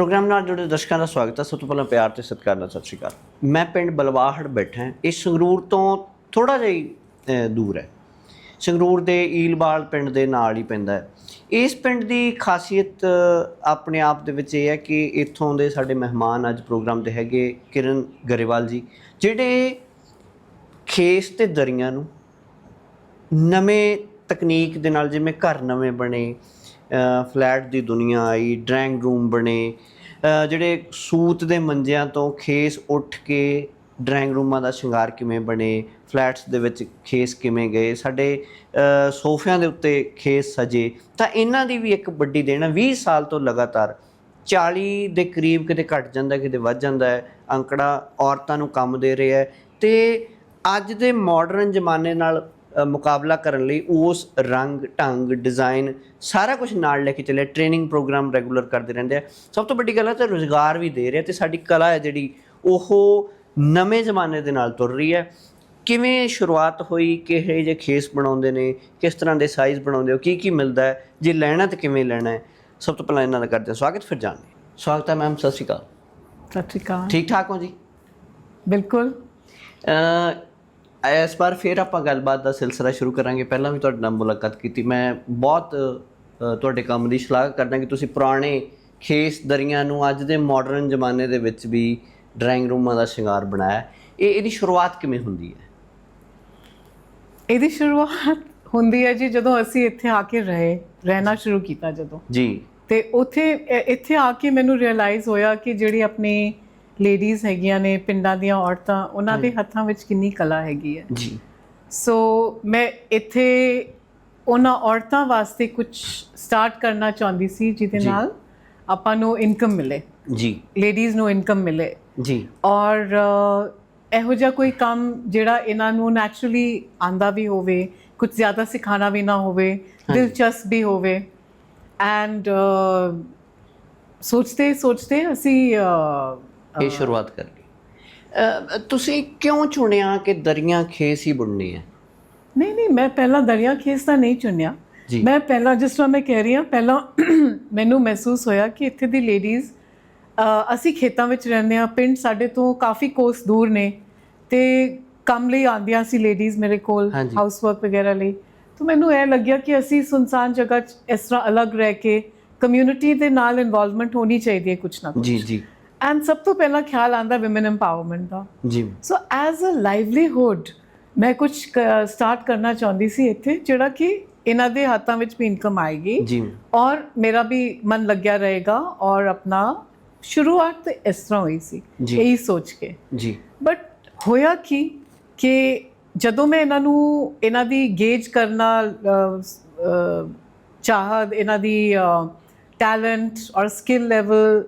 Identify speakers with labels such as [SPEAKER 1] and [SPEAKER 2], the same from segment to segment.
[SPEAKER 1] Programme ਨਾਲ ਜੁੜੇ ਦਰਸ਼ਕਾਂ ਦਾ ਸਵਾਗਤ ਹੈ। ਸਭ ਤੋਂ ਪਹਿਲਾਂ ਪਿਆਰ ਤੇ ਸਤਿਕਾਰ ਨਾਲ ਸਤਿ ਸ਼੍ਰੀ ਅਕਾਲ। ਮੈਂ ਪਿੰਡ ਬਲਵਾਹੜ ਬੈਠਾ ਹਾਂ। ਇਹ ਸੰਗਰੂਰ ਤੋਂ ਥੋੜਾ ਜਿਹਾ ਹੀ ਦੂਰ ਹੈ। ਸੰਗਰੂਰ ਦੇ ਈਲਵਾਲ ਪਿੰਡ ਦੇ ਨਾਲ ਹੀ ਪੈਂਦਾ ਹੈ। ਇਸ ਪਿੰਡ ਦੀ ਖਾਸੀਅਤ ਆਪਣੇ ਆਪ ਦੇ ਵਿੱਚ ਇਹ ਹੈ ਕਿ ਇੱਥੋਂ ਦੇ ਸਾਡੇ ਮਹਿਮਾਨ ਅੱਜ ਪ੍ਰੋਗਰਾਮ ਦੇ ਹੈਗੇ ਕਿਰਨ ਗਰੇਵਾਲ ਜੀ, ਜਿਹੜੇ ਖੇਸ ਤੇ ਦਰੀਆਂ ਨੂੰ ਨਵੇਂ ਤਕਨੀਕ ਦੇ ਨਾਲ ਜਿਵੇਂ ਘਰ ਨਵੇਂ ਬਣੇ ਫਲੈਟ ਦੀ ਦੁਨੀਆ ਆਈ, ਡਰਾਇੰਗ ਰੂਮ ਬਣੇ ਜਿਹੜੇ ਸੂਤ ਦੇ ਮੰਜਿਆਂ ਤੋਂ ਖੇਸ ਉੱਠ ਕੇ ਡਰਾਇੰਗ ਰੂਮਾਂ ਦਾ ਸ਼ਿੰਗਾਰ ਕਿਵੇਂ ਬਣੇ, ਫਲੈਟਸ ਦੇ ਵਿੱਚ ਖੇਸ ਕਿਵੇਂ ਗਏ, ਸਾਡੇ ਸੋਫਿਆਂ ਦੇ ਉੱਤੇ ਖੇਸ ਸਜੇ, ਤਾਂ ਇਹਨਾਂ ਦੀ ਵੀ ਇੱਕ ਵੱਡੀ ਦੇਣ ਹੈ 20 ਸਾਲ ਤੋਂ ਲਗਾਤਾਰ 40 ਦੇ ਕਰੀਬ ਕਿਤੇ ਘਟ ਜਾਂਦਾ, ਕਿਤੇ ਵੱਧ ਜਾਂਦਾ ਹੈ। ਅੰਕੜਾ ਔਰਤਾਂ ਨੂੰ ਕੰਮ ਦੇ ਰਿਹਾ ਹੈ। ਤੇ ਅੱਜ ਦੇ ਮਾਡਰਨ ਜ਼ਮਾਨੇ ਨਾਲ ਮੁਕਾਬਲਾ ਕਰਨ ਲਈ ਉਸ ਰੰਗ ਢੰਗ ਡਿਜ਼ਾਈਨ ਸਾਰਾ ਕੁਝ ਨਾਲ ਲੈ ਕੇ ਚੱਲੇ ਟ੍ਰੇਨਿੰਗ ਪ੍ਰੋਗਰਾਮ ਰੈਗੂਲਰ ਕਰਦੇ ਰਹਿੰਦੇ ਆ। ਸਭ ਤੋਂ ਵੱਡੀ ਗੱਲ ਹੈ ਤੇ ਰੋਜ਼ਗਾਰ ਵੀ ਦੇ ਰਿਹਾ ਤੇ ਸਾਡੀ ਕਲਾ ਹੈ ਜਿਹੜੀ ਉਹ ਨਵੇਂ ਜ਼ਮਾਨੇ ਦੇ ਨਾਲ ਤੁਰ ਰਹੀ ਹੈ। ਕਿਵੇਂ ਸ਼ੁਰੂਆਤ ਹੋਈ ਕਿਹੜੇ ਜਿਹੇ ਖੇਸ ਬਣਾਉਂਦੇ ਨੇ ਕਿਸ ਤਰ੍ਹਾਂ ਦੇ ਸਾਈਜ਼ ਬਣਾਉਂਦੇ ਹੋ ਕੀ ਕੀ ਮਿਲਦਾ ਹੈ ਜੇ ਲੈਣਾ ਤਾਂ ਕਿਵੇਂ ਲੈਣਾ ਹੈ? ਸਭ ਤੋਂ ਪਹਿਲਾਂ ਇਹਨਾਂ ਦਾ ਕਰਦੇ ਹਾਂ ਸਵਾਗਤ ਫਿਰ ਜਾਣਦੇ। ਸਵਾਗਤ ਹੈ ਮੈਮ ਸਤਿ ਸ਼੍ਰੀ ਅਕਾਲ।
[SPEAKER 2] ਸਤਿ ਸ਼੍ਰੀ ਅਕਾਲ।
[SPEAKER 1] ਠੀਕ ਠਾਕ ਹੋ ਜੀ?
[SPEAKER 2] ਬਿਲਕੁਲ।
[SPEAKER 1] ਇਸ ਵਾਰ ਫਿਰ ਆਪਾਂ ਗੱਲਬਾਤ ਦਾ ਸਿਲਸਿਲਾ ਸ਼ੁਰੂ ਕਰਾਂਗੇ। ਪਹਿਲਾਂ ਵੀ ਤੁਹਾਡੇ ਨਾਲ ਮੁਲਾਕਾਤ ਕੀਤੀ। ਮੈਂ ਬਹੁਤ ਤੁਹਾਡੇ ਕੰਮ ਦੀ ਸ਼ਲਾਘਾ ਕਰਦਾ ਕਿ ਤੁਸੀਂ ਪੁਰਾਣੇ ਖੇਸ ਦਰੀਆਂ ਨੂੰ ਅੱਜ ਦੇ ਮਾਡਰਨ ਜ਼ਮਾਨੇ ਦੇ ਵਿੱਚ ਵੀ ਡਰਾਇੰਗ ਰੂਮਾਂ ਦਾ ਸ਼ਿੰਗਾਰ ਬਣਾਇਆ। ਇਹ ਇਹਦੀ ਸ਼ੁਰੂਆਤ ਕਿਵੇਂ ਹੁੰਦੀ ਹੈ?
[SPEAKER 2] ਇਹਦੀ ਸ਼ੁਰੂਆਤ ਹੁੰਦੀ ਹੈ ਜੀ ਜਦੋਂ ਅਸੀਂ ਇੱਥੇ ਆ ਕੇ ਰਹੇ ਰਹਿਣਾ ਸ਼ੁਰੂ ਕੀਤਾ ਜਦੋਂ।
[SPEAKER 1] ਜੀ।
[SPEAKER 2] ਤੇ ਉੱਥੇ ਇੱਥੇ ਆ ਕੇ ਮੈਨੂੰ ਰਿਅਲਾਈਜ਼ ਹੋਇਆ ਕਿ ਜਿਹੜੀ ਆਪਣੀ ਲੇਡੀਜ਼ ਹੈਗੀਆਂ ਨੇ ਪਿੰਡਾਂ ਦੀਆਂ ਔਰਤਾਂ ਉਹਨਾਂ ਦੇ ਹੱਥਾਂ ਵਿੱਚ ਕਿੰਨੀ ਕਲਾ ਹੈਗੀ ਹੈ।
[SPEAKER 1] ਜੀ।
[SPEAKER 2] ਸੋ ਮੈਂ ਇੱਥੇ ਉਹਨਾਂ ਔਰਤਾਂ ਵਾਸਤੇ ਕੁਝ ਸਟਾਰਟ ਕਰਨਾ ਚਾਹੁੰਦੀ ਸੀ ਜਿਹਦੇ। ਨਾਲ ਆਪਾਂ ਨੂੰ ਇਨਕਮ ਮਿਲੇ।
[SPEAKER 1] ਜੀ।
[SPEAKER 2] ਲੇਡੀਜ਼ ਨੂੰ ਇਨਕਮ ਮਿਲੇ।
[SPEAKER 1] ਜੀ।
[SPEAKER 2] ਔਰ ਇਹੋ ਜਿਹਾ ਕੋਈ ਕੰਮ ਜਿਹੜਾ ਇਹਨਾਂ ਨੂੰ ਨੈਚੁਰਲੀ ਆਂਦਾ ਵੀ ਹੋਵੇ ਕੁਝ ਜ਼ਿਆਦਾ ਸਿਖਾਣਾ ਵੀ ਨਾ ਹੋਵੇ ਦਿਲਚਸਪ ਵੀ ਹੋਵੇ। ਐਂਡ ਸੋਚਦੇ ਸੋਚਦੇ ਅਸੀਂ
[SPEAKER 1] ਇਹ ਸ਼ੁਰੂਆਤ ਕਰ ਲਈ ਤੁਸੀਂ ਕਿਉਂ ਚੁਣਿਆ ਕਿ ਦਰੀਆਂ ਖੇਸ ਹੀ ਬੁਣਨੀ ਹੈ
[SPEAKER 2] ਨਹੀਂ ਨਹੀਂ ਮੈਂ ਪਹਿਲਾਂ ਦਰਿਆ ਖੇਸ ਤਾਂ ਨਹੀਂ ਚੁਣਿਆ। ਮੈਂ ਪਹਿਲਾਂ ਜਿਸ ਤਰ੍ਹਾਂ ਮੈਂ ਕਹਿ ਰਹੀ ਹਾਂ ਪਹਿਲਾਂ ਮੈਨੂੰ ਮਹਿਸੂਸ ਹੋਇਆ ਕਿ ਇੱਥੇ ਦੀ ਲੇਡੀਜ਼ ਅਸੀਂ ਖੇਤਾਂ ਵਿੱਚ ਰਹਿੰਦੇ ਹਾਂ ਪਿੰਡ ਸਾਡੇ ਤੋਂ ਕਾਫੀ ਕੋਸ ਦੂਰ ਨੇ ਤੇ ਕੰਮ ਲਈ ਆਉਂਦੀਆਂ ਸੀ ਲੇਡੀਜ਼ ਮੇਰੇ ਕੋਲ। ਹਾਊਸ ਵਰਕ ਵਗੈਰਾ ਲਈ। ਤਾਂ ਮੈਨੂੰ ਇਹ ਲੱਗਿਆ ਕਿ ਅਸੀਂ ਸੁਨਸਾਨ ਜਗ੍ਹਾ 'ਚ ਇਸ ਤਰ੍ਹਾਂ ਅਲੱਗ ਰਹਿ ਕੇ ਕਮਿਊਨਿਟੀ ਦੇ ਨਾਲ ਇਨਵੋਲਵਮੈਂਟ ਹੋਣੀ ਚਾਹੀਦੀ ਹੈ ਕੁਝ ਨਾ ਕੁਝ
[SPEAKER 1] ਜੀ ਜੀ।
[SPEAKER 2] ਐਂਡ ਸਭ ਤੋਂ ਪਹਿਲਾਂ ਖਿਆਲ ਆਂਦਾ ਔਮਨ ਐਮਪਾਵਰਮੈਂਟ ਦਾ
[SPEAKER 1] ਜੀ
[SPEAKER 2] ਸੋ ਐਜ਼ ਅ ਲਾਈਵਲੀਹੁੱਡ ਮੈਂ ਕੁਝ ਸਟਾਰਟ ਕਰਨਾ ਚਾਹੁੰਦੀ ਸੀ ਇੱਥੇ ਜਿਹੜਾ ਕਿ ਇਹਨਾਂ ਦੇ ਹੱਥਾਂ ਵਿੱਚ ਵੀ ਇਨਕਮ ਆਏਗੀ
[SPEAKER 1] ਜੀ
[SPEAKER 2] ਔਰ ਮੇਰਾ ਵੀ ਮਨ ਲੱਗਿਆ ਰਹੇਗਾ ਔਰ ਆਪਣਾ ਸ਼ੁਰੂਆਤ ਤੇ ਇਸ ਤਰ੍ਹਾਂ ਹੋਈ ਸੀ। ਇਹੀ ਸੋਚ ਕੇ
[SPEAKER 1] ਜੀ
[SPEAKER 2] ਬਟ ਹੋਇਆ ਕੀ ਕਿ ਜਦੋਂ ਮੈਂ ਇਹਨਾਂ ਨੂੰ ਇਹਨਾਂ ਦੀ ਗੇਜ ਕਰਨਾ ਚਾਹਤ ਇਹਨਾਂ ਦੀ ਟੈਲੈਂਟ ਔਰ ਸਕਿੱਲ ਲੈਵਲ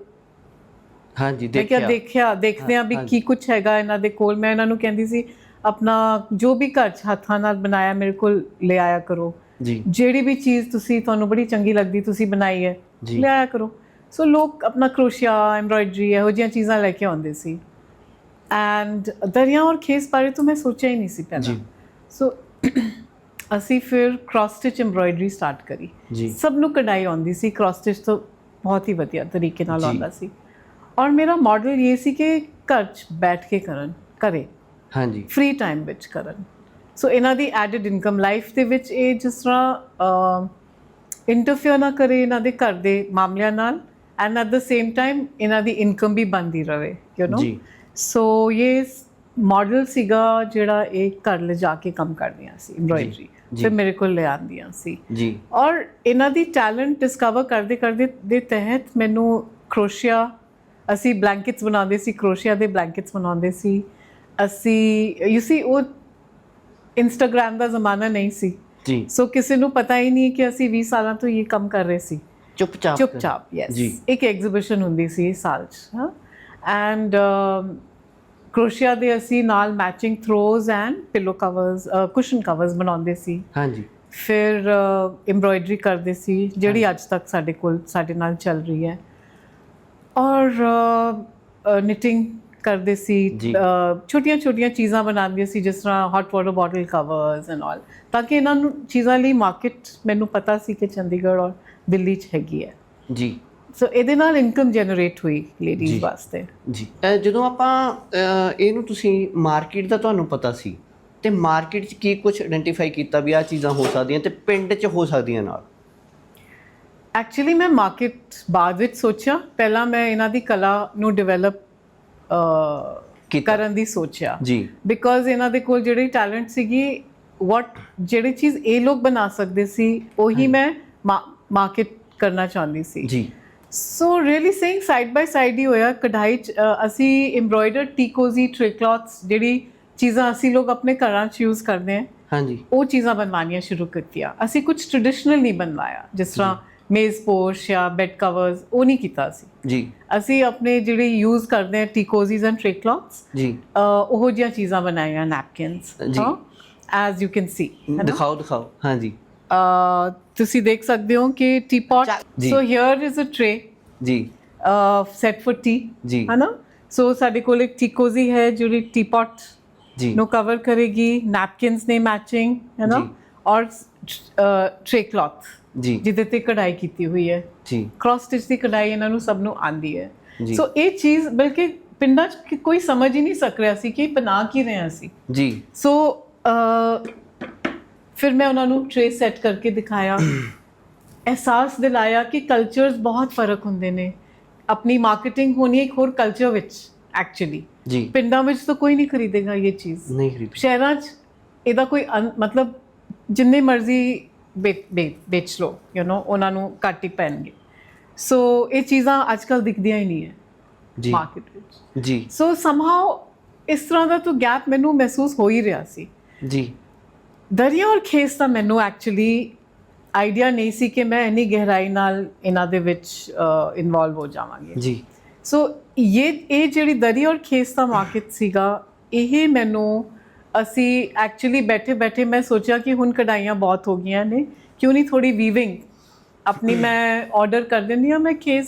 [SPEAKER 1] ਹਾਂਜੀ
[SPEAKER 2] ਮੈਂ ਕਿਹਾ
[SPEAKER 1] ਦੇਖਿਆ।
[SPEAKER 2] ਦੇਖਦੇ ਆ ਵੀ ਕੀ ਕੁਝ ਹੈਗਾ ਇਹਨਾਂ ਦੇ ਕੋਲ। ਮੈਂ ਇਹਨਾਂ ਨੂੰ ਕਹਿੰਦੀ ਸੀ ਆਪਣਾ ਜੋ ਵੀ ਘਰ 'ਚ ਹੱਥਾਂ ਨਾਲ ਬਣਾਇਆ ਮੇਰੇ ਕੋਲ ਲੈ ਆਇਆ ਕਰੋ।
[SPEAKER 1] ਜੀ।
[SPEAKER 2] ਜਿਹੜੀ ਵੀ ਚੀਜ਼ ਤੁਸੀਂ ਤੁਹਾਨੂੰ ਬੜੀ ਚੰਗੀ ਲੱਗਦੀ ਤੁਸੀਂ ਬਣਾਈ ਹੈ। ਲੈ ਆਇਆ ਕਰੋ। ਸੋ ਲੋਕ ਆਪਣਾ ਕਰੋਸ਼ੀਆ ਐਮਬ੍ਰਾਇਡਰੀ ਇਹੋ ਜਿਹੀਆਂ ਚੀਜ਼ਾਂ ਲੈ ਕੇ ਆਉਂਦੇ ਸੀ। ਐਂਡ ਦਰਿਆ ਔਰ ਖੇਸ ਬਾਰੇ ਤਾਂ ਮੈਂ ਸੋਚਿਆ ਹੀ ਨਹੀਂ ਸੀ ਪਹਿਲਾਂ।
[SPEAKER 1] ਜੀ।
[SPEAKER 2] ਸੋ ਅਸੀਂ ਫਿਰ ਕ੍ਰਾਸ ਸਟਿਚ ਐਮਬ੍ਰਾਇਡਰੀ ਸਟਾਰਟ ਕਰੀ। ਸਭ ਨੂੰ ਕਢਾਈ ਆਉਂਦੀ ਸੀ ਕ੍ਰਾਸ ਸਟਿਚ ਤੋਂ ਬਹੁਤ ਹੀ ਵਧੀਆ ਤਰੀਕੇ ਨਾਲ। ਆਉਂਦਾ ਸੀ। ਔਰ ਮੇਰਾ ਮਾਡਲ ਇਹ ਸੀ ਕਿ ਘਰ 'ਚ ਬੈਠ ਕੇ ਕਰਨ ਕਰੇ।
[SPEAKER 1] ਹਾਂਜੀ।
[SPEAKER 2] ਫ੍ਰੀ ਟਾਈਮ ਵਿੱਚ ਕਰਨ। ਸੋ ਇਹਨਾਂ ਦੀ ਐਡਡ ਇਨਕਮ ਲਾਈਫ ਦੇ ਵਿੱਚ ਇਹ ਜਿਸ ਤਰ੍ਹਾਂ ਇੰਟਰਫੇਅਰ ਨਾ ਕਰੇ ਇਹਨਾਂ ਦੇ ਘਰ ਦੇ ਮਾਮਲਿਆਂ ਨਾਲ and at the same time ਇਹਨਾਂ ਦੀ ਇਨਕਮ ਵੀ ਬਣਦੀ ਰਵੇ ਯੂ نو
[SPEAKER 1] ਜੀ।
[SPEAKER 2] ਸੋ ਇਹ ਮਾਡਲ ਸੀਗਾ ਜਿਹੜਾ ਇਹ ਘਰ ਲਿਜਾ ਕੇ ਕੰਮ ਕਰਦੀਆਂ ਸੀ ਐਮਬ੍ਰਾਇਡਰੀ
[SPEAKER 1] ਜੀ।
[SPEAKER 2] ਫਿਰ ਮੇਰੇ ਕੋਲ ਲੈ ਆਉਂਦੀਆਂ ਸੀ।
[SPEAKER 1] ਜੀ।
[SPEAKER 2] ਔਰ ਇਹਨਾਂ ਦੀ ਟੈਲੈਂਟ ਡਿਸਕਵਰ ਕਰਦੇ ਕਰਦੇ ਦੇ ਤਹਿਤ ਮੈਨੂੰ ਕਰੋਸ਼ੀਆ ਅਸੀਂ ਬਲੈਂਕਟਸ ਬਣਾਉਂਦੇ ਸੀ ਕਰੋਸ਼ੀਆ ਦੇ ਬਲੈਂਕਟਸ ਬਣਾਉਂਦੇ ਸੀ। ਅਸੀਂ ਯੂ ਸੀ ਉਹ ਇੰਸਟਾਗ੍ਰam ਦਾ ਜ਼ਮਾਨਾ ਨਹੀਂ ਸੀ।
[SPEAKER 1] ਜੀ।
[SPEAKER 2] ਸੋ ਕਿਸੇ ਨੂੰ ਪਤਾ ਹੀ ਨਹੀਂ ਕਿ ਅਸੀਂ 20 ਸਾਲਾਂ ਤੋਂ ਇਹ ਕੰਮ ਕਰ ਰਹੇ ਸੀ।
[SPEAKER 1] ਚੁੱਪਚਾਪ।
[SPEAKER 2] ਚੁੱਪਚਾਪ ਯੈਸ। ਇੱਕ ਐਗਜ਼ੀਬਿਸ਼ਨ ਹੁੰਦੀ ਸੀ ਇਸ ਸਾਲ ਚ ਹਾਂ। ਐਂਡ ਕਰੋਸ਼ੀਆ ਦੇ ਅਸੀਂ ਨਾਲ matching throws and pillow covers cushion covers ਬਣਾਉਂਦੇ ਸੀ।
[SPEAKER 1] ਹਾਂਜੀ।
[SPEAKER 2] ਫਿਰ ਐਮਬ੍ਰਾਇਡਰੀ ਕਰਦੇ ਸੀ ਜਿਹੜੀ ਅੱਜ ਤੱਕ ਸਾਡੇ ਕੋਲ ਸਾਡੇ ਨਾਲ ਚੱਲ ਰਹੀ ਹੈ। ਔਰ ਨਿਟਿੰਗ ਕਰਦੇ ਸੀ। ਛੋਟੀਆਂ ਛੋਟੀਆਂ ਚੀਜ਼ਾਂ ਬਣਾਉਂਦੀਆਂ ਸੀ ਜਿਸ ਤਰ੍ਹਾਂ hot water bottle covers and all ਤਾਂ ਕਿ ਇਹਨਾਂ ਨੂੰ ਚੀਜ਼ਾਂ ਲਈ ਮਾਰਕੀਟ ਮੈਨੂੰ ਪਤਾ ਸੀ ਕਿ ਚੰਡੀਗੜ੍ਹ ਔਰ ਦਿੱਲੀ 'ਚ ਹੈਗੀ ਹੈ।
[SPEAKER 1] ਜੀ।
[SPEAKER 2] ਸੋ ਇਹਦੇ ਨਾਲ ਇਨਕਮ ਜਨਰੇਟ ਹੋਈ ਲੇਡੀਜ਼। ਵਾਸਤੇ।
[SPEAKER 1] ਜੀ। ਜਦੋਂ ਆਪਾਂ ਇਹਨੂੰ ਤੁਸੀਂ ਮਾਰਕੀਟ ਦਾ ਤੁਹਾਨੂੰ ਪਤਾ ਸੀ ਤੇ ਮਾਰਕੀਟ 'ਚ ਕੀ ਕੁਝ ਆਇਡੈਂਟੀਫਾਈ ਕੀਤਾ ਵੀ ਆ ਚੀਜ਼ਾਂ ਹੋ ਸਕਦੀਆਂ ਤੇ ਪਿੰਡ 'ਚ ਹੋ ਸਕਦੀਆਂ ਨਾਲ?
[SPEAKER 2] ਐਕਚੁਅਲੀ ਮੈਂ ਮਾਰਕੀਟ ਬਾਅਦ ਵਿੱਚ ਸੋਚਿਆ। ਪਹਿਲਾਂ ਮੈਂ ਇਹਨਾਂ ਦੀ ਕਲਾ ਨੂੰ ਡਿਵੈਲਪ। ਕਰਨ ਦੀ ਸੋਚਿਆ।
[SPEAKER 1] ਜੀ।
[SPEAKER 2] ਬਿਕੋਜ਼ ਇਹਨਾਂ ਦੇ ਕੋਲ ਜਿਹੜੀ ਟੈਲੈਂਟ ਸੀਗੀ ਵਾਟ ਜਿਹੜੀ ਚੀਜ਼ ਇਹ ਲੋਕ ਬਣਾ ਸਕਦੇ ਸੀ ਉਹੀ ਮੈਂ ਮਾਰਕੀਟ ਕਰਨਾ ਚਾਹੁੰਦੀ ਸੀ।
[SPEAKER 1] ਜੀ।
[SPEAKER 2] So really saying side by side ਹੀ ਹੋਇਆ। ਕਢਾਈ ਅਸੀਂ ਐਮਬ੍ਰੋਇਡਰ ਟੀਕੋਜ਼ੀ ਟ੍ਰੇ ਕਲੌਥਸ ਜਿਹੜੀ ਚੀਜ਼ਾਂ ਅਸੀਂ ਲੋਕ ਆਪਣੇ ਘਰਾਂ 'ਚ ਯੂਜ਼ ਕਰਦੇ ਹਾਂ
[SPEAKER 1] ਹਾਂਜੀ।
[SPEAKER 2] ਉਹ ਚੀਜ਼ਾਂ ਬਣਵਾਉਣੀਆਂ ਸ਼ੁਰੂ ਕੀਤੀਆਂ। ਅਸੀਂ ਕੁਝ ਟ੍ਰੈਡੀਸ਼ਨਲ ਨਹੀਂ ਬਣਵਾਇਆ। ਜਿਸ ਤਰ੍ਹਾਂ ਮੇਜ਼ ਪੋਸ਼ ਜਾਂ ਬੈੱਡ ਕਵਰਸ ਉਹ ਨਹੀਂ ਕੀਤਾ ਸੀ
[SPEAKER 1] ਜੀ
[SPEAKER 2] ਅਸੀਂ ਆਪਣੇ ਜਿਹੜੇ ਯੂਜ਼ ਕਰਦੇ ਹਾਂ ਟੀਕੋਜ਼ੀਜ਼ ਐਂਡ ਟ੍ਰੇ ਕਲੌਥਸ
[SPEAKER 1] ਜੀ
[SPEAKER 2] ਉਹ ਜਿਹੀਆਂ ਚੀਜ਼ਾਂ ਬਣਾਈਆਂ ਨੈਪਕਿਨਸ
[SPEAKER 1] ਜੀ।
[SPEAKER 2] ਐਜ਼ ਯੂ ਕੈਨ ਸੀ
[SPEAKER 1] ਦਿਖਾਓ ਦਿਖਾਓ ਹਾਂਜੀ
[SPEAKER 2] ਅ, ਤੁਸੀਂ ਦੇਖ ਸਕਦੇ ਹੋ ਕਿ ਟੀਪੌਟ
[SPEAKER 1] ਜੀ।
[SPEAKER 2] So here is a tray
[SPEAKER 1] ਜੀ
[SPEAKER 2] ਸੈਟ ਫॉर ਟੀ
[SPEAKER 1] ਜੀ
[SPEAKER 2] ਹੈ ਨਾ ਸੋ ਸਾਡੇ ਕੋਲ ਇੱਕ ਟੀਕੋਜ਼ੀ ਹੈ ਜਿਹੜੀ ਟੀਪੌਟ
[SPEAKER 1] ਜੀ
[SPEAKER 2] ਨੂੰ ਕਵਰ ਕਰੇਗੀ ਨੈਪਕਿਨਸ ਨੇ ਮੈਚਿੰਗ ਹੈ ਨਾ
[SPEAKER 1] ਜੀ।
[SPEAKER 2] ਔਰ ਟ੍ਰੇ ਕਲੌਥ
[SPEAKER 1] ਜੀ।
[SPEAKER 2] ਜਿਹਦੇ ਤੇ ਕਢਾਈ ਕੀਤੀ ਹੋਈ ਹੈ।
[SPEAKER 1] ਜੀ।
[SPEAKER 2] ਕ੍ਰਾਸ ਸਟਿਚ ਦੀ ਕਢਾਈ ਇਹਨਾਂ ਨੂੰ ਸਭ ਨੂੰ ਆਂਦੀ ਹੈ। ਸੋ ਇਹ ਚੀਜ਼ ਬਲਕਿ ਪਿੰਡਾਂ 'ਚ ਕੋਈ ਸਮਝ ਹੀ ਨਹੀਂ ਸਕ ਰਿਹਾ ਸੀ ਕਿ ਬਣਾ ਕੀ ਰਹੇ ਅਸੀਂ
[SPEAKER 1] ਜੀ।
[SPEAKER 2] ਸੋ ਅ, ਫਿਰ ਮੈਂ ਉਹਨਾਂ ਨੂੰ ਟ੍ਰੇ ਸੈੱਟ ਕਰਕੇ ਦਿਖਾਇਆ। ਅਹਿਸਾਸ ਦਿਲਾਇਆ ਕਿ ਕਲਚਰਸ ਬਹੁਤ ਫ਼ਰਕ ਹੁੰਦੇ ਨੇ। ਆਪਣੀ ਮਾਰਕੀਟਿੰਗ ਹੋਣੀ ਇੱਕ ਹੋਰ ਕਲਚਰ ਵਿੱਚ ਐਕਚੁਅਲੀ
[SPEAKER 1] ਜੀ।
[SPEAKER 2] ਪਿੰਡਾਂ ਵਿੱਚ ਤਾਂ ਕੋਈ ਨਹੀਂ ਖਰੀਦੇਗਾ ਇਹ ਚੀਜ਼।
[SPEAKER 1] ਨਹੀਂ ਖਰੀਦ
[SPEAKER 2] ਸ਼ਹਿਰਾਂ 'ਚ ਇਹਦਾ ਕੋਈ ਮਤਲਬ ਜਿੰਨੇ ਮਰਜ਼ੀ ਵੇ- ਵੇ- ਵੇਚ ਲਓ ਯੂ نو ਉਹਨਾਂ ਨੂੰ ਘੱਟ ਹੀ ਪੈਣਗੇ। ਸੋ ਇਹ ਚੀਜ਼ਾਂ ਅੱਜ ਕੱਲ ਦਿਖਦੀਆਂ ਹੀ ਨਹੀਂ ਹੈ
[SPEAKER 1] ਜੀ।
[SPEAKER 2] ਮਾਰਕੀਟ ਵਿੱਚ।
[SPEAKER 1] ਜੀ।
[SPEAKER 2] ਸੋ ਸਮਹਾਉ ਇਸ ਤਰ੍ਹਾਂ ਦਾ ਤਾਂ ਗੈਪ ਮੈਨੂੰ ਮਹਿਸੂਸ ਹੋ ਹੀ ਰਿਹਾ ਸੀ।
[SPEAKER 1] ਜੀ।
[SPEAKER 2] ਦਰਿਆ ਔਰ ਖੇਸ ਤਾਂ ਮੈਨੂੰ ਐਕਚੁਅਲੀ ਆਈਡੀਆ ਨਹੀਂ ਸੀ ਕਿ ਮੈਂ ਇੰਨੀ ਗਹਿਰਾਈ ਨਾਲ ਇਹਨਾਂ ਦੇ ਵਿੱਚ ਇਨਵੋਲਵ ਹੋ ਜਾਵਾਂਗੀ।
[SPEAKER 1] ਜੀ।
[SPEAKER 2] ਸੋ ਇਹ ਇਹ ਜਿਹੜੀ ਦਰੀ ਔਰ ਖੇਸ ਦਾ ਮਾਰਕੀਟ ਸੀਗਾ ਇਹ ਮੈਨੂੰ ਅਸੀਂ ਐਕਚੁਅਲੀ ਬੈਠੇ ਬੈਠੇ ਮੈਂ ਸੋਚਿਆ ਕਿ ਹੁਣ ਕਢਾਈਆਂ ਬਹੁਤ ਹੋ ਗਈਆਂ ਨੇ। ਕਿਉਂ ਨਹੀਂ ਥੋੜੀ ਵੀਵਿੰਗ ਆਪਣੀ ਮੈਂ ਆਰਡਰ ਕਰ ਦਿੰਦੀ ਹਾਂ ਮੈਂ ਖੇਸ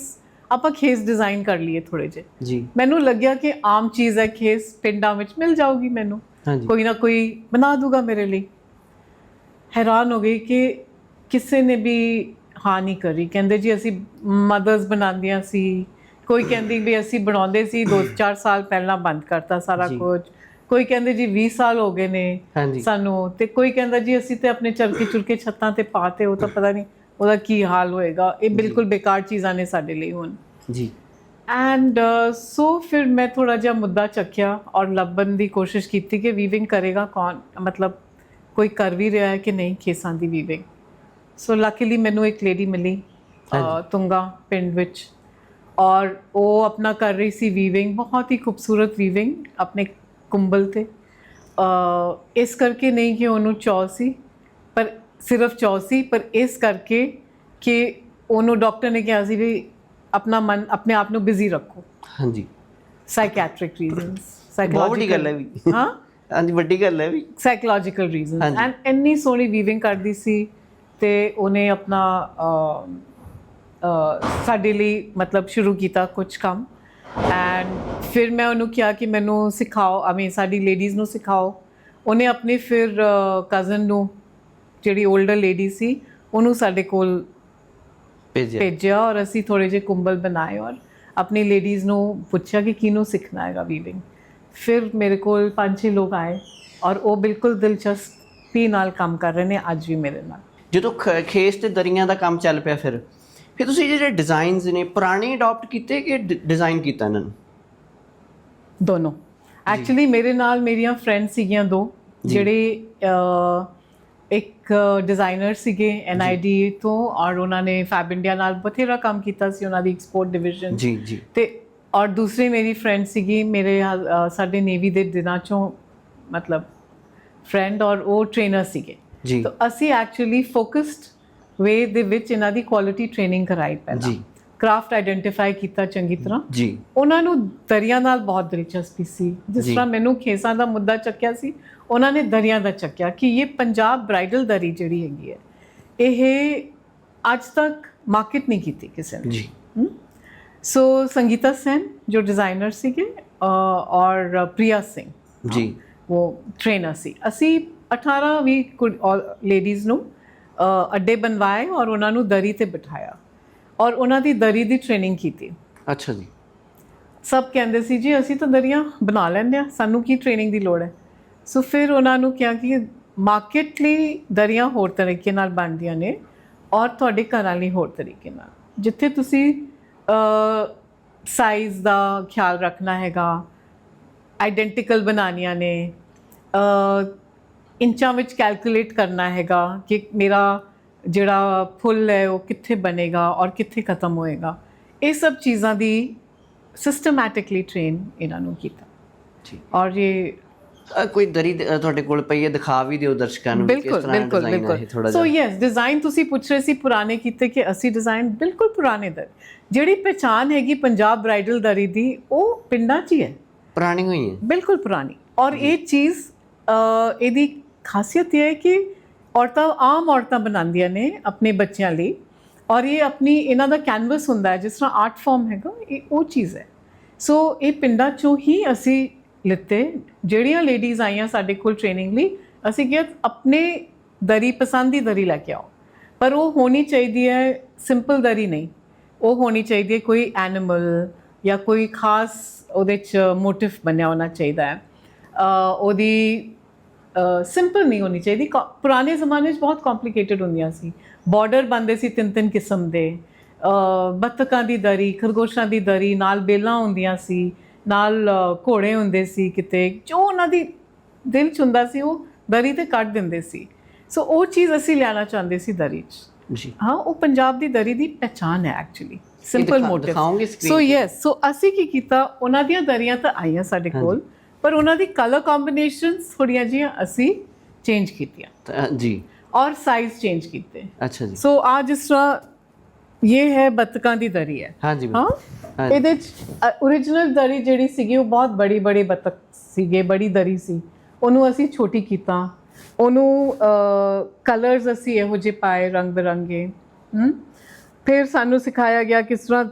[SPEAKER 2] ਆਪਾਂ ਖੇਸ ਡਿਜ਼ਾਈਨ ਕਰ ਲਈਏ ਥੋੜੇ ਜਿਹੇ।
[SPEAKER 1] ਜੀ।
[SPEAKER 2] ਮੈਨੂੰ ਲੱਗਿਆ ਕਿ ਆਮ ਚੀਜ਼ ਹੈ ਖੇਸ ਪਿੰਡਾਂ ਵਿੱਚ ਮਿਲ ਜਾਊਗੀ ਮੈਨੂੰ। ਕੋਈ ਨਾ ਕੋਈ ਬਣਾ ਦੂਗਾ ਮੇਰੇ ਲਈ। ਹੈਰਾਨ ਹੋ ਗਈ ਕਿ ਕਿਸੇ ਨੇ ਵੀ ਹਾਂ ਨਹੀਂ ਕਰੀ। ਕਹਿੰਦੇ ਜੀ ਅਸੀਂ ਮਦਰਸ ਬਣਾਉਂਦੀਆਂ ਸੀ। ਕੋਈ ਕਹਿੰਦੀ ਵੀ ਅਸੀਂ ਬਣਾਉਂਦੇ ਸੀ 2-4 ਸਾਲ ਪਹਿਲਾਂ ਬੰਦ ਕਰਤਾ ਸਾਰਾ
[SPEAKER 1] ਜੀ।
[SPEAKER 2] ਕੁਝ। ਕੋਈ ਕਹਿੰਦੇ ਜੀ 20 ਸਾਲ ਹੋ ਗਏ ਨੇ ਸਾਨੂੰ ਤੇ ਕੋਈ ਕਹਿੰਦਾ ਜੀ ਅਸੀਂ ਤੇ ਆਪਣੇ ਚਰਕੇ ਚੁਰਕੇ ਛੱਤਾਂ ਤੇ ਪਾਤੇ ਉਹ ਤਾਂ ਪਤਾ ਨਹੀਂ ਉਹਦਾ ਕੀ ਹਾਲ ਹੋਏਗਾ। ਇਹ ਬਿਲਕੁਲ ਬੇਕਾਰ ਚੀਜ਼ਾਂ ਨੇ ਸਾਡੇ ਲਈ ਹੁਣ।
[SPEAKER 1] ਜੀ।
[SPEAKER 2] ਐਂਡ ਸੋ ਫਿਰ ਮੈਂ ਥੋੜਾ ਜਿਹਾ ਮੁੱਦਾ ਚੱਕਿਆ ਔਰ ਲੱਭਣ ਦੀ ਕੋਸ਼ਿਸ਼ ਕੀਤੀ ਕਿ ਵੀਵਿੰਗ ਕਰੇਗਾ ਕੌਣ? ਮਤਲਬ ਕੋਈ ਕਰ ਵੀ ਰਿਹਾ ਹੈ ਕਿ ਨਹੀਂ ਖੇਸਾਂ ਦੀ ਵੀਵਿੰਗ ਸੋ ਲੱਕੀਲੀ ਮੈਨੂੰ ਇੱਕ ਲੇਡੀ ਮਿਲੀ। ਤੁੰਗਾ ਪਿੰਡ ਵਿੱਚ। ਔਰ ਉਹ ਆਪਣਾ ਕਰ ਰਹੀ ਸੀ ਵੀਵਿੰਗ ਬਹੁਤ ਹੀ ਖੂਬਸੂਰਤ ਵੀਵਿੰਗ ਆਪਣੇ ਕੁੰਬਲ ਤੇ। ਅ, ਇਸ ਕਰਕੇ ਨਹੀਂ ਕਿ ਉਹਨੂੰ ਚੌ ਸੀ ਪਰ ਸਿਰਫ ਚੌ ਸੀ ਪਰ ਇਸ ਕਰਕੇ ਕਿ ਉਹਨੂੰ ਡਾਕਟਰ ਨੇ ਕਿਹਾ ਸੀ ਵੀ ਆਪਣਾ ਮਨ ਆਪਣੇ ਆਪ ਨੂੰ ਬਿਜ਼ੀ ਰੱਖੋ।
[SPEAKER 1] ਹਾਂਜੀ।
[SPEAKER 2] ਸਾਈਕੈਟ੍ਰਿਕ ਰੀਜ਼ਨਸ
[SPEAKER 1] ਵੱਡੀ ਗੱਲ ਹੈ ਵੀ।
[SPEAKER 2] ਹਾਂ?
[SPEAKER 1] ਹਾਂਜੀ ਵੱਡੀ ਗੱਲ ਹੈ ਵੀ।
[SPEAKER 2] Psychological reasons. ਐਂਡ ਇੰਨੀ ਸੋਹਣੀ ਵੀਵਿੰਗ ਕਰਦੀ ਸੀ ਤੇ ਉਹਨੇ ਆਪਣਾ ਸਾਡੇ ਲਈ ਮਤਲਬ ਸ਼ੁਰੂ ਕੀਤਾ ਕੁਝ ਕੰਮ। ਐਂਡ ਫਿਰ ਮੈਂ ਉਹਨੂੰ ਕਿਹਾ ਕਿ ਮੈਨੂੰ ਸਿਖਾਓ ਆਈ ਮੀਨ ਸਾਡੀ ਲੇਡੀਜ਼ ਨੂੰ ਸਿਖਾਓ ਉਹਨੇ ਆਪਣੇ ਫਿਰ ਕਜ਼ਨ ਨੂੰ ਜਿਹੜੀ 올ਡਰ ਲੇਡੀ ਸੀ ਉਹਨੂੰ ਸਾਡੇ ਕੋਲ
[SPEAKER 1] ਭੇਜਿਆ
[SPEAKER 2] ਭੇਜਿਆ ਔਰ ਅਸੀਂ ਥੋੜੇ ਜਿਹੇ ਕੁੰਬਲ ਬਣਾਏ ਔਰ ਆਪਣੀ ਲੇਡੀਜ਼ ਨੂੰ ਪੁੱਛਿਆ ਕਿ ਕਿਹਨੂੰ ਸਿੱਖਣਾ ਹੈਗਾ ਵੀਵਿੰਗ ਫਿਰ ਮੇਰੇ ਕੋਲ ਪੰਜ ਛੇ ਲੋਕ ਆਏ ਔਰ ਉਹ ਬਿਲਕੁਲ ਦਿਲਚਸਪੀ ਨਾਲ ਕੰਮ ਕਰ ਰਹੇ ਨੇ ਅੱਜ ਵੀ ਮੇਰੇ ਨਾਲ
[SPEAKER 1] ਜਦੋਂ ਖੇਸ ਤੇ ਦਰੀਆਂ ਦਾ ਕੰਮ ਚੱਲ ਪਿਆ ਫਿਰ ਫਿਰ ਤੁਸੀਂ ਜਿਹੜੇ ਡਿਜ਼ਾਈਨਸ ਨੇ ਪੁਰਾਣੇ ਅਡਾਪਟ ਕੀਤੇ ਕਿ ਡਿਜ਼ਾਈਨ ਕੀਤਾ ਇਹਨਾਂ ਨੂੰ?
[SPEAKER 2] ਦੋਨੋਂ। ਐਕਚੁਅਲੀ ਮੇਰੇ ਨਾਲ ਮੇਰੀਆਂ ਫਰੈਂਡਸ ਸੀਗੀਆਂ ਦੋ ਜਿਹੜੇ ਇੱਕ ਡਿਜ਼ਾਈਨਰ ਸੀਗੇ ਐਨਆਈਡੀ ਤੋਂ ਔਰ ਉਹਨਾਂ ਨੇ ਫੈਬ ਇੰਡੀਆ ਨਾਲ ਬਥੇਰਾ ਕੰਮ ਕੀਤਾ ਸੀ ਉਹਨਾਂ ਦੀ ਐਕਸਪੋਰਟ ਡਿਵੀਜ਼ਨ
[SPEAKER 1] ਜੀ ਜੀ।
[SPEAKER 2] ਤੇ ਔਰ ਦੂਸਰੀ ਮੇਰੀ ਫਰੈਂਡ ਸੀਗੀ ਮੇਰੇ ਸਾਡੇ ਨੇਵੀ ਦੇ ਦਿਨਾਂ ਚੋਂ ਮਤਲਬ ਫਰੈਂਡ ਔਰ ਉਹ ਟ੍ਰੇਨਰ ਸੀਗੇ।
[SPEAKER 1] ਜੀ।
[SPEAKER 2] ਤਾਂ ਅਸੀਂ ਐਕਚੁਅਲੀ ਫੋਕਸਡ ਵੇ ਦੇ ਵਿੱਚ ਇਹਨਾਂ ਦੀ ਕੁਆਲਿਟੀ ਟ੍ਰੇਨਿੰਗ ਕਰਾਈ ਪਹਿਲਾਂ।
[SPEAKER 1] ਜੀ।
[SPEAKER 2] ਕ੍ਰਾਫਟ ਆਇਡੈਂਟੀਫਾਈ ਕੀਤਾ ਚੰਗੀ ਤਰ੍ਹਾਂ।
[SPEAKER 1] ਜੀ।
[SPEAKER 2] ਉਹਨਾਂ ਨੂੰ ਦਰਿਆ ਨਾਲ ਬਹੁਤ ਦਿਲਚਸਪੀ ਸੀ। ਜਿਸ। ਤਰ੍ਹਾਂ ਮੈਨੂੰ ਖੇਸਾਂ ਦਾ ਮੁੱਦਾ ਚੱਕਿਆ ਸੀ ਉਹਨਾਂ ਨੇ ਦਰਿਆ ਦਾ ਚੱਕਿਆ ਕਿ ਇਹ ਪੰਜਾਬ ਬ੍ਰਾਈਡਲ ਦਰੀ ਜਿਹੜੀ ਹੈਗੀ ਹੈ ਇਹ ਅੱਜ ਤੱਕ ਮਾਰਕੀਟ ਨਹੀਂ ਕੀਤੀ ਕਿਸੇ ਨੇ।
[SPEAKER 1] ਜੀ।
[SPEAKER 2] ਸੋ ਸੰਗੀਤਾ ਸੈਨ ਜੋ ਡਿਜ਼ਾਈਨਰ ਸੀਗੇ ਔਰ ਪ੍ਰਿਆ ਸਿੰਘ
[SPEAKER 1] ਜੀ।
[SPEAKER 2] ਉਹ ਟ੍ਰੇਨਰ ਸੀ। ਅਸੀਂ 18 20 ਲੇਡੀਜ਼ ਨੂੰ ਅੱਡੇ ਬਣਵਾਏ ਔਰ ਉਹਨਾਂ ਨੂੰ ਦਰੀ ਤੇ ਬਿਠਾਇਆ। ਔਰ ਉਹਨਾਂ ਦੀ ਦਰੀ ਦੀ ਟ੍ਰੇਨਿੰਗ ਕੀਤੀ।
[SPEAKER 1] ਅੱਛਾ ਜੀ।
[SPEAKER 2] ਸਭ ਕਹਿੰਦੇ ਸੀ ਜੀ ਅਸੀਂ ਤਾਂ ਦਰੀਆਂ ਬਣਾ ਲੈਂਦੇ ਆ ਸਾਨੂੰ ਕੀ ਟ੍ਰੇਨਿੰਗ ਦੀ ਲੋੜ ਹੈ? ਸੋ ਫਿਰ ਉਹਨਾਂ ਨੂੰ ਕਿਹਾ ਕਿ ਮਾਰਕੀਟ ਲਈ ਦਰੀਆਂ ਹੋਰ ਤਰੀਕੇ ਨਾਲ ਬਣਦੀਆਂ ਨੇ ਔਰ ਤੁਹਾਡੇ ਘਰਾਂ ਲਈ ਹੋਰ ਤਰੀਕੇ ਨਾਲ। ਜਿੱਥੇ ਤੁਸੀਂ ਸਾਈਜ਼ ਦਾ ਖਿਆਲ ਰੱਖਣਾ ਹੈਗਾ ਆਈਡੈਂਟੀਕਲ ਬਣਾਉਣੀਆਂ ਨੇ ਅ, ਇੰਚਾਂ ਵਿੱਚ ਕੈਲਕੂਲੇਟ ਕਰਨਾ ਹੈਗਾ ਕਿ ਮੇਰਾ ਜਿਹੜਾ ਫੁੱਲ ਹੈ ਉਹ ਕਿੱਥੇ ਬਣੇਗਾ ਔਰ ਕਿੱਥੇ ਖਤਮ ਹੋਏਗਾ। ਇਹ ਸਭ ਚੀਜ਼ਾਂ ਦੀ ਸਿਸਟਮੈਟਿਕਲੀ ਟ੍ਰੇਨ ਇਹਨਾਂ ਨੂੰ ਕੀਤਾ।
[SPEAKER 1] ਠੀਕ।
[SPEAKER 2] ਔਰ ਇਹ
[SPEAKER 1] ਕੋਈ ਦਰੀ ਤੁਹਾਡੇ ਕੋਲ ਪਈ ਹੈ ਦਿਖਾ ਵੀ ਦਿਓ ਦਰਸ਼ਕਾਂ ਨੂੰ ਕਿਸ ਤਰ੍ਹਾਂ
[SPEAKER 2] ਬਿਲਕੁਲ ਬਿਲਕੁਲ। ਸੋ ਯੈਸ ਡਿਜ਼ਾਈਨ ਤੁਸੀਂ ਪੁੱਛ ਰਹੇ ਸੀ ਪੁਰਾਣੇ ਕੀਤੇ ਕਿ ਅਸੀਂ ਡਿਜ਼ਾਈਨ ਬਿਲਕੁਲ ਪੁਰਾਣੇ ਦਰ। ਜਿਹੜੀ ਪਛਾਣ ਹੈਗੀ ਪੰਜਾਬ ਬ੍ਰਾਈਡਲ ਦਰੀ ਦੀ ਉਹ ਪਿੰਡਾਂ 'ਚ ਹੀ ਹੈ।
[SPEAKER 1] ਪੁਰਾਣੀ ਹੋਈ ਹੈ।
[SPEAKER 2] ਬਿਲਕੁਲ ਪੁਰਾਣੀ। ਔਰ ਇਹ ਚੀਜ਼ ਇਹਦੀ ਖਾਸੀਅਤ ਇਹ ਹੈ ਕਿ ਔਰਤਾਂ ਆਮ ਔਰਤਾਂ ਬਣਾਉਂਦੀਆਂ ਨੇ ਆਪਣੇ ਬੱਚਿਆਂ ਲਈ ਔਰ ਇਹ ਆਪਣੀ ਇਹਨਾਂ ਦਾ ਕੈਨਵਸ ਹੁੰਦਾ ਹੈ ਜਿਸ ਤਰ੍ਹਾਂ ਆਰਟ ਫਾਰਮ ਹੈਗਾ ਇਹ ਉਹ ਚੀਜ਼ ਹੈ ਸੋ ਇਹ ਪਿੰਡਾਂ ਚੋਂ ਹੀ ਅਸੀਂ ਲਿੱਤੇ ਜਿਹੜੀਆਂ ਲੇਡੀਜ਼ ਆਈਆਂ ਸਾਡੇ ਕੋਲ ਟ੍ਰੇਨਿੰਗ ਲਈ ਅਸੀਂ ਕਿਹਾ ਆਪਣੇ ਦਰੀ ਪਸੰਦ ਦੀ ਦਰੀ ਲੈ ਕੇ ਆਓ ਪਰ ਉਹ ਹੋਣੀ ਚਾਹੀਦੀ ਹੈ ਸਿੰਪਲ ਦਰੀ ਨਹੀਂ ਉਹ ਹੋਣੀ ਚਾਹੀਦੀ ਹੈ ਕੋਈ ਐਨੀਮਲ ਜਾਂ ਕੋਈ ਖਾਸ ਉਹਦੇ ਚ ਮੋਟਿਵ ਬਣਿਆ ਹੋਣਾ ਚਾਹੀਦਾ ਹੈ ਉਹਦੀ ਸਿੰਪਲ ਨਹੀਂ ਹੋਣੀ ਚਾਹੀਦੀ। ਪੁਰਾਣੇ ਜ਼ਮਾਨੇ 'ਚ ਬਹੁਤ ਕੰਪਲਿਕੇਟਡ ਹੁੰਦੀਆਂ ਸੀ। ਬਾਰਡਰ ਬੰਦੇ ਸੀ ਤਿੰਨ ਤਿੰਨ ਕਿਸਮ ਦੇ। ਬੱਤਕਾਂ ਦੀ ਦਰੀ ਖਰਗੋਸ਼ਾਂ ਦੀ ਦਰੀ ਨਾਲ ਬੇਲਾਂ ਹੁੰਦੀਆਂ ਸੀ ਨਾਲ ਘੋੜੇ ਹੁੰਦੇ ਸੀ ਕਿਤੇ। ਜੋ ਉਹਨਾਂ ਦੀ ਦਿਲ ਚ ਹੁੰਦਾ ਸੀ ਉਹ ਦਰੀ ਤੇ ਕੱਢ ਦਿੰਦੇ ਸੀ। ਸੋ ਉਹ ਚੀਜ਼ ਅਸੀਂ ਲਿਆਣਾ ਚਾਹੁੰਦੇ ਸੀ ਦਰੀ 'ਚ।
[SPEAKER 1] ਜੀ।
[SPEAKER 2] ਹਾਂ ਉਹ ਪੰਜਾਬ ਦੀ ਦਰੀ ਦੀ ਪਛਾਣ ਹੈ actually simple motive so? Yes so ਅਸੀਂ ਕੀ ਕੀਤਾ? ਉਹਨਾਂ ਦੀਆਂ ਦਰੀਆਂ ਤਾਂ ਆਈਆਂ ਸਾਡੇ ਕੋਲ। ਪਰ ਉਹਨਾਂ ਦੀ ਕਲਰ ਕੰਬੀਨੇਸ਼ਨਸ ਥੋੜੀਆਂ ਜਿਹੀਆਂ ਅਸੀਂ ਚੇਂਜ ਕੀਤੀਆਂ।
[SPEAKER 1] ਜੀ।
[SPEAKER 2] ਔਰ ਸਾਈਜ਼ ਚੇਂਜ ਕੀਤੇ।
[SPEAKER 1] ਅੱਛਾ ਜੀ।
[SPEAKER 2] ਸੋ ਆ ਜਿਸ ਤਰ੍ਹਾਂ ਇਹ ਹੈ ਬੱਤਕਾਂ ਦੀ ਦਰੀ ਹੈ।
[SPEAKER 1] ਹਾਂਜੀ
[SPEAKER 2] ਹਾਂ?
[SPEAKER 1] ਹਾਂ।
[SPEAKER 2] ਇਹਦੇ ਚ origignal ਦਰੀ ਜਿਹੜੀ ਸੀਗੀ ਉਹ ਬਹੁਤ ਬੜੀ ਬੜੀ ਬੱਤਕ ਸੀਗੇ ਬੜੀ ਦਰੀ ਸੀ। ਉਹਨੂੰ ਅਸੀਂ ਛੋਟੀ ਕੀਤਾ। ਉਹਨੂੰ ਕਲਰਸ ਅਸੀਂ ਇਹੋ ਜਿਹੇ ਪਾਏ ਰੰਗ ਬਰੰਗੇ। ਫਿਰ ਸਾਨੂੰ ਸਿਖਾਇਆ ਗਿਆ ਕਿਸ ਤਰ੍ਹਾਂ